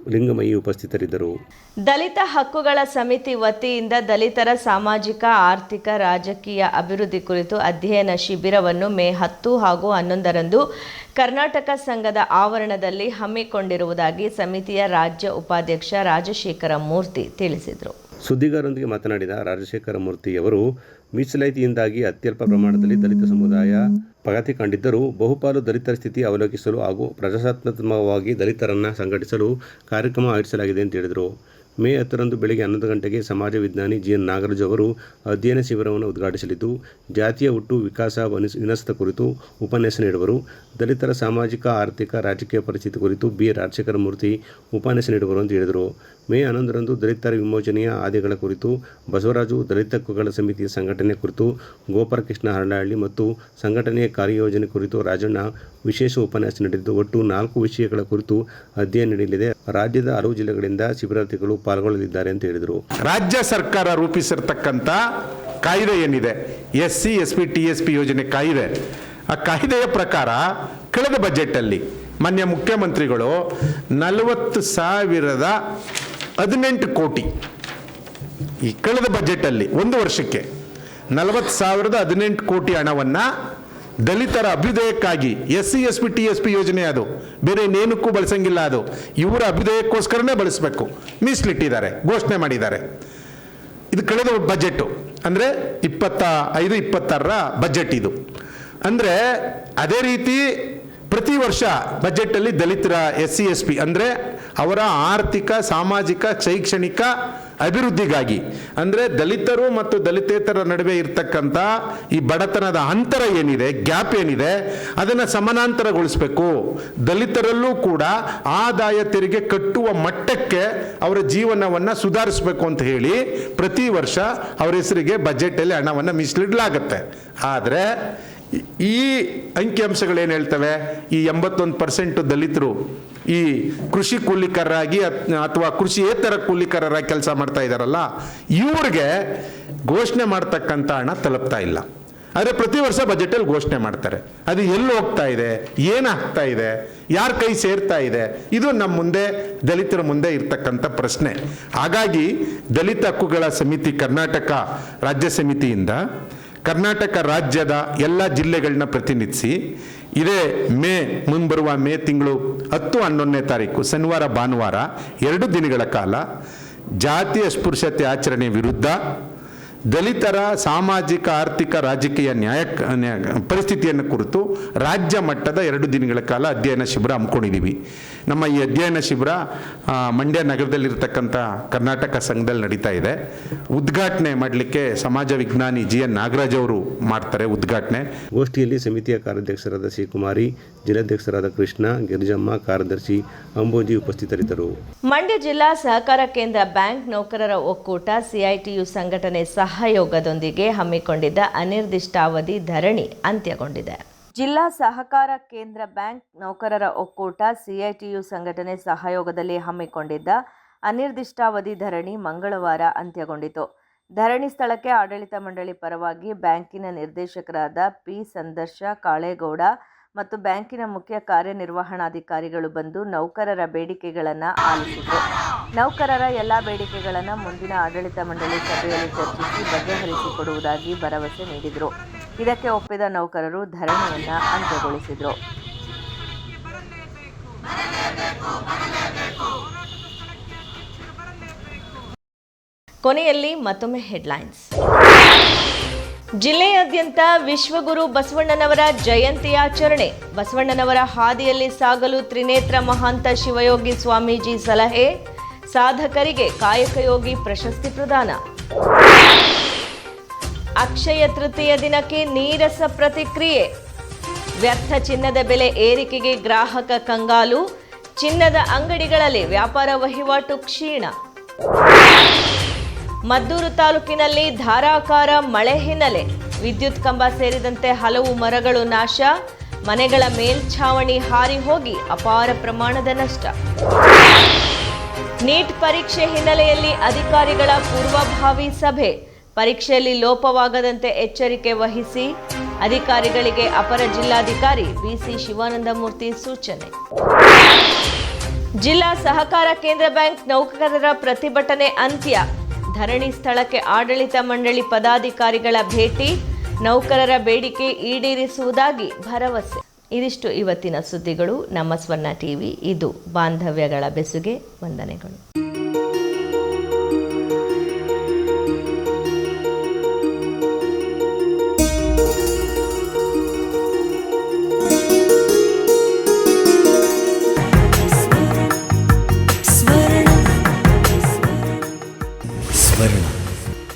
ಲಿಂಗಮಯಿ ಉಪಸ್ಥಿತರಿದ್ದರು. ದಲಿತ ಹಕ್ಕುಗಳ ಸಮಿತಿ ವತಿಯಿಂದ ದಲಿತರ ಸಾಮಾಜಿಕ ಆರ್ಥಿಕ ರಾಜಕೀಯ ಅಭಿವೃದ್ಧಿ ಕುರಿತು ಅಧ್ಯಯನ ಶಿಬಿರವನ್ನು ಮೇ ಹತ್ತು ಹಾಗೂ ಹನ್ನೊಂದರಂದು ಕರ್ನಾಟಕ ಸಂಘದ ಆವರಣದಲ್ಲಿ ಹಮ್ಮಿಕೊಂಡಿರುವುದಾಗಿ ಸಮಿತಿಯ ರಾಜ್ಯ ಉಪಾಧ್ಯಕ್ಷ ರಾಜಶೇಖರ ಮೂರ್ತಿ ತಿಳಿಸಿದರು. ಸುದ್ದಿಗಾರರೊಂದಿಗೆ ಮಾತನಾಡಿದ ರಾಜಶೇಖರ ಮೂರ್ತಿಯವರು ಮೀಸಲಾತಿಯಿಂದಾಗಿ ಅತ್ಯಲ್ಪ ಪ್ರಮಾಣದಲ್ಲಿ ದಲಿತ ಸಮುದಾಯ ಪ್ರಗತಿ ಕಂಡಿದ್ದರೂ ಬಹುಪಾಲು ದಲಿತರ ಸ್ಥಿತಿ ಅವಲೋಕಿಸಲು ಹಾಗೂ ಪ್ರಜಾಸತ್ತಾತ್ಮಕವಾಗಿ ದಲಿತರನ್ನು ಸಂಘಟಿಸಲು ಕಾರ್ಯಕ್ರಮ ಆಯೋಜಿಸಲಾಗಿದೆ ಎಂದು ಹೇಳಿದರು. ಮೇ ಹತ್ತರಂದು ಬೆಳಗ್ಗೆ ಹನ್ನೊಂದು ಗಂಟೆಗೆ ಸಮಾಜ ವಿಜ್ಞಾನಿ ಜಿ ಎನ್ ನಾಗರಾಜ್ ಅವರು ಅಧ್ಯಯನ ಶಿಬಿರವನ್ನು ಉದ್ಘಾಟಿಸಲಿದ್ದು, ಜಾತಿಯ ಹುಟ್ಟು ವಿಕಾಸ ವನಿಸ್, ವಿನಸ್ತ ಕುರಿತು ಉಪನ್ಯಾಸ ನೀಡುವರು. ದಲಿತರ ಸಾಮಾಜಿಕ, ಆರ್ಥಿಕ, ರಾಜಕೀಯ ಪರಿಸ್ಥಿತಿ ಕುರಿತು ಬಿ. ರಾಜಶೇಖರ ಮೂರ್ತಿ ಉಪನ್ಯಾಸ ನೀಡುವರು ಎಂದು ಹೇಳಿದರು. ಮೇ ಹನ್ನೊಂದರಂದು ದಲಿತರ ವಿಮೋಚನೆಯ ಆದಿಗಳ ಕುರಿತು ಬಸವರಾಜು ದಲಿತ ಹಕ್ಕುಗಳ ಸಮಿತಿಯ ಸಂಘಟನೆ ಕುರಿತು ಗೋಪಾಲಕೃಷ್ಣ ಹರಳಹಳ್ಳಿ ಮತ್ತು ಸಂಘಟನೆಯ ಕಾರ್ಯಯೋಜನೆ ಕುರಿತು ರಾಜಣ್ಣ ವಿಶೇಷ ಉಪನ್ಯಾಸ ನೀಡಿದ್ದು, ಒಟ್ಟು ನಾಲ್ಕು ವಿಷಯಗಳ ಕುರಿತು ಅಧ್ಯಯನ ನಡೆಯಲಿದೆ ರಾಜ್ಯದ ಹಲವು ಜಿಲ್ಲೆಗಳಿಂದ ಶಿಬಿರಾರ್ಥಿಗಳು ಪಾಲ್ಗೊಳ್ಳಲಿದ್ದಾರೆ ಅಂತ ಹೇಳಿದರು. ರಾಜ್ಯ ಸರ್ಕಾರ ರೂಪಿಸಿರ್ತಕ್ಕಂಥ ಕಾಯ್ದೆ ಏನಿದೆ? S C S P T S P ಯೋಜನೆ ಕಾಯ್ದೆ. ಆ ಕಾಯ್ದೆಯ ಪ್ರಕಾರ ಕಳೆದ ಬಜೆಟಲ್ಲಿ ಮಾನ್ಯ ಮುಖ್ಯಮಂತ್ರಿಗಳು ನಲವತ್ತು ಸಾವಿರದ ಹದಿನೆಂಟು ಕೋಟಿ. ಈ ಕಳೆದ ಬಜೆಟಲ್ಲಿ ಒಂದು ವರ್ಷಕ್ಕೆ ನಲವತ್ತು ಸಾವಿರದ ಹದಿನೆಂಟು ಕೋಟಿ ಹಣವನ್ನು ದಲಿತರ ಅಭ್ಯುದಯಕ್ಕಾಗಿ S C, S P, T, S P ಯೋಜನೆ ಅದು. ಬೇರೆ ಇನ್ನೇನಕ್ಕೂ ಬಳಸಂಗಿಲ್ಲ ಅದು. ಇವರ ಅಭ್ಯುದಯಕ್ಕೋಸ್ಕರನೇ ಬಳಸಬೇಕು. ಮೀಸಲಿಟ್ಟಿದ್ದಾರೆ, ಘೋಷಣೆ ಮಾಡಿದ್ದಾರೆ. ಇದು ಕಳೆದ ಬಜೆಟು ಅಂದರೆ ಇಪ್ಪತ್ತ ಐದು, ಇಪ್ಪತ್ತಾರರ ಬಜೆಟ್ ಇದು. ಅಂದರೆ ಅದೇ ರೀತಿ ಪ್ರತಿ ವರ್ಷ ಬಜೆಟಲ್ಲಿ ದಲಿತರ ಎಸ್ ಸಿ, ಎಸ್ ಪಿ ಅಂದರೆ ಅವರ ಆರ್ಥಿಕ, ಸಾಮಾಜಿಕ, ಶೈಕ್ಷಣಿಕ ಅಭಿವೃದ್ಧಿಗಾಗಿ. ಅಂದರೆ ದಲಿತರು ಮತ್ತು ದಲಿತೇತರ ನಡುವೆ ಇರ್ತಕ್ಕಂಥ ಈ ಬಡತನದ ಅಂತರ ಏನಿದೆ, ಗ್ಯಾಪ್ ಏನಿದೆ, ಅದನ್ನು ಸಮಾನಾಂತರಗೊಳಿಸಬೇಕು. ದಲಿತರಲ್ಲೂ ಕೂಡ ಆದಾಯ ತೆರಿಗೆ ಕಟ್ಟುವ ಮಟ್ಟಕ್ಕೆ ಅವರ ಜೀವನವನ್ನು ಸುಧಾರಿಸಬೇಕು ಅಂತ ಹೇಳಿ ಪ್ರತಿ ವರ್ಷ ಅವರ ಹೆಸರಿಗೆ ಬಜೆಟಲ್ಲಿ ಹಣವನ್ನು ಮೀಸಲಿಡಲಾಗುತ್ತೆ. ಆದರೆ ಈ ಅಂಕಿಅಂಶಗಳೇನು ಹೇಳ್ತವೆ? ಈ ಎಂಬತ್ತೊಂದು ಪರ್ಸೆಂಟು ದಲಿತರು ಈ ಕೃಷಿ ಕೂಲಿಕರಾಗಿ ಅಥವಾ ಕೃಷಿಯೇತರ ಕೂಲಿಕರಾಗಿ ಕೆಲಸ ಮಾಡ್ತಾ ಇದ್ದಾರಲ್ಲ ಇವ್ರಿಗೆ ಘೋಷಣೆ ಮಾಡ್ತಕ್ಕಂಥ ಹಣ ತಲುಪ್ತಾ ಇಲ್ಲ. ಆದರೆ ಪ್ರತಿ ವರ್ಷ ಬಜೆಟಲ್ಲಿ ಘೋಷಣೆ ಮಾಡ್ತಾರೆ. ಅದು ಎಲ್ಲಿ ಹೋಗ್ತಾ ಇದೆ? ಏನಾಗ್ತಾ ಇದೆ? ಯಾರ ಕೈ ಸೇರ್ತಾ ಇದೆ? ಇದು ನಮ್ಮ ಮುಂದೆ, ದಲಿತರ ಮುಂದೆ ಇರ್ತಕ್ಕಂಥ ಪ್ರಶ್ನೆ. ಹಾಗಾಗಿ ದಲಿತ ಹಕ್ಕುಗಳ ಸಮಿತಿ ಕರ್ನಾಟಕ ರಾಜ್ಯ ಸಮಿತಿಯಿಂದ ಕರ್ನಾಟಕ ರಾಜ್ಯದ ಎಲ್ಲ ಜಿಲ್ಲೆಗಳನ್ನ ಪ್ರತಿನಿಧಿಸಿ ಇದೇ ಮೇ ಮುಂಬರುವ ಮೇ ತಿಂಗಳು ಹತ್ತು ಹನ್ನೊಂದನೇ ತಾರೀಕು ಶನಿವಾರ ಭಾನುವಾರ ಎರಡು ದಿನಗಳ ಕಾಲ ಜಾತಿ ಅಸ್ಪೃಶ್ಯತೆ ಆಚರಣೆ ವಿರುದ್ಧ ದಲಿತರ ಸಾಮಾಜಿಕ ಆರ್ಥಿಕ ರಾಜಕೀಯ ನ್ಯಾಯ ಪರಿಸ್ಥಿತಿಯನ್ನು ಕುರಿತು ರಾಜ್ಯ ಮಟ್ಟದ ಎರಡು ದಿನಗಳ ಕಾಲ ಅಧ್ಯಯನ ಶಿಬಿರ ಹಮ್ಮಿಕೊಂಡಿದ್ದೀವಿ. ನಮ್ಮ ಈ ಅಧ್ಯಯನ ಶಿಬಿರ ಮಂಡ್ಯ ನಗರದಲ್ಲಿರ್ತಕ್ಕಂಥ ಕರ್ನಾಟಕ ಸಂಘದಲ್ಲಿ ನಡೀತಾ ಇದೆ. ಉದ್ಘಾಟನೆ ಮಾಡಲಿಕ್ಕೆ ಸಮಾಜ ವಿಜ್ಞಾನಿ ಜಿ ಎನ್ ನಾಗರಾಜ್ ಅವರು ಮಾಡ್ತಾರೆ ಉದ್ಘಾಟನೆ. ಗೋಷ್ಠಿಯಲ್ಲಿ ಸಮಿತಿಯ ಕಾರ್ಯಾಧ್ಯಕ್ಷರಾದ ಶಿವಕುಮಾರಿ ಜಿಲ್ಲಾಧ್ಯಕ್ಷರಾದ ಕೃಷ್ಣ ಗಿರಿಜಮ್ಮ ಕಾರ್ಯದರ್ಶಿ ಅಂಬೋಜಿ ಉಪಸ್ಥಿತರಿದ್ದರು. ಮಂಡ್ಯ ಜಿಲ್ಲಾ ಸಹಕಾರ ಕೇಂದ್ರ ಬ್ಯಾಂಕ್ ನೌಕರರ ಒಕ್ಕೂಟ ಸಿಐಟಿಯು ಸಂಘಟನೆ ಸಹಯೋಗದೊಂದಿಗೆ ಹಮ್ಮಿಕೊಂಡಿದ್ದ ಅನಿರ್ದಿಷ್ಟಾವಧಿ ಧರಣಿ ಅಂತ್ಯಗೊಂಡಿದೆ. ಜಿಲ್ಲಾ ಸಹಕಾರ ಕೇಂದ್ರ ಬ್ಯಾಂಕ್ ನೌಕರರ ಒಕ್ಕೂಟ ಸಿಐಟಿಯು ಸಂಘಟನೆ ಸಹಯೋಗದಲ್ಲಿ ಹಮ್ಮಿಕೊಂಡಿದ್ದ ಅನಿರ್ದಿಷ್ಟಾವಧಿ ಧರಣಿ ಮಂಗಳವಾರ ಅಂತ್ಯಗೊಂಡಿತು. ಧರಣಿ ಸ್ಥಳಕ್ಕೆ ಆಡಳಿತ ಮಂಡಳಿ ಪರವಾಗಿ ಬ್ಯಾಂಕಿನ ನಿರ್ದೇಶಕರಾದ ಪಿ ಸಂದರ್ಶ ಕಾಳೇಗೌಡ ಮತ್ತು ಬ್ಯಾಂಕಿನ ಮುಖ್ಯ ಕಾರ್ಯನಿರ್ವಹಣಾಧಿಕಾರಿಗಳು ಬಂದು ನೌಕರರ ಬೇಡಿಕೆಗಳನ್ನು ಆಲಿಸಿದರು. ನೌಕರರ ಎಲ್ಲ ಬೇಡಿಕೆಗಳನ್ನು ಮುಂದಿನ ಆಡಳಿತ ಮಂಡಳಿ ಸಭೆಯಲ್ಲಿ ಚರ್ಚಿಸಿ ಬಗೆಹರಿಸಿಕೊಡುವುದಾಗಿ ಭರವಸೆ ನೀಡಿದರು. ಇದಕ್ಕೆ ಒಪ್ಪಿದ ನೌಕರರು ಧರಣಿಯನ್ನ ಅಂತ್ಯಗೊಳಿಸಿದರು. ಕೊನೆಯಲ್ಲಿ ಮತ್ತೊಮ್ಮೆ ಹೆಡ್ಲೈನ್ಸ್. ಜಿಲ್ಲೆಯಾದ್ಯಂತ ವಿಶ್ವಗುರು ಬಸವಣ್ಣನವರ ಜಯಂತಿ ಆಚರಣೆ. ಬಸವಣ್ಣನವರ ಹಾದಿಯಲ್ಲಿ ಸಾಗಲು ತ್ರಿನೇತ್ರ ಮಹಾಂತ ಶಿವಯೋಗಿ ಸ್ವಾಮೀಜಿ ಸಲಹೆ. ಸಾಧಕರಿಗೆ ಕಾಯಕಯೋಗಿ ಪ್ರಶಸ್ತಿ ಪ್ರದಾನ. ಅಕ್ಷಯ ತೃತೀಯ ದಿನಕ್ಕೆ ನೀರಸ ಪ್ರತಿಕ್ರಿಯೆ. ವ್ಯರ್ಥ ಚಿನ್ನದ ಬೆಲೆ ಏರಿಕೆಗೆ ಗ್ರಾಹಕ ಕಂಗಾಲು. ಚಿನ್ನದ ಅಂಗಡಿಗಳಲ್ಲಿ ವ್ಯಾಪಾರ ವಹಿವಾಟು ಕ್ಷೀಣ. ಮದ್ದೂರು ತಾಲೂಕಿನಲ್ಲಿ ಧಾರಾಕಾರ ಮಳೆ ಹಿನ್ನೆಲೆ. ವಿದ್ಯುತ್ ಕಂಬ ಸೇರಿದಂತೆ ಹಲವು ಮರಗಳು ನಾಶ. ಮನೆಗಳ ಮೇಲ್ಛಾವಣಿ ಹಾರಿ ಹೋಗಿ ಅಪಾರ ಪ್ರಮಾಣದ ನಷ್ಟ. ನೀಟ್ ಪರೀಕ್ಷೆ ಹಿನ್ನೆಲೆಯಲ್ಲಿ ಅಧಿಕಾರಿಗಳ ಪೂರ್ವಭಾವಿ ಸಭೆ. ಪರೀಕ್ಷೆಯಲ್ಲಿ ಲೋಪವಾಗದಂತೆ ಎಚ್ಚರಿಕೆ ವಹಿಸಿ ಅಧಿಕಾರಿಗಳಿಗೆ ಅಪರ ಜಿಲ್ಲಾಧಿಕಾರಿ ಬಿಸಿ ಶಿವಾನಂದಮೂರ್ತಿ ಸೂಚನೆ. ಜಿಲ್ಲಾ ಸಹಕಾರ ಕೇಂದ್ರ ಬ್ಯಾಂಕ್ ನೌಕರರ ಪ್ರತಿಭಟನೆ ಅಂತ್ಯ. ಧರಣಿ ಸ್ಥಳಕ್ಕೆ ಆಡಳಿತ ಮಂಡಳಿ ಪದಾಧಿಕಾರಿಗಳ ಭೇಟಿ. ನೌಕರರ ಬೇಡಿಕೆ ಈಡೇರಿಸುವುದಾಗಿ ಭರವಸೆ. ಇದಿಷ್ಟು ಇವತ್ತಿನ ಸುದ್ದಿಗಳು. ನಮ್ಮ ಸ್ವರ್ಣ ಟಿವಿ. ಇದು ಬಾಂಧವ್ಯಗಳ ಬೆಸುಗೆ. ವಂದನೆಗಳು.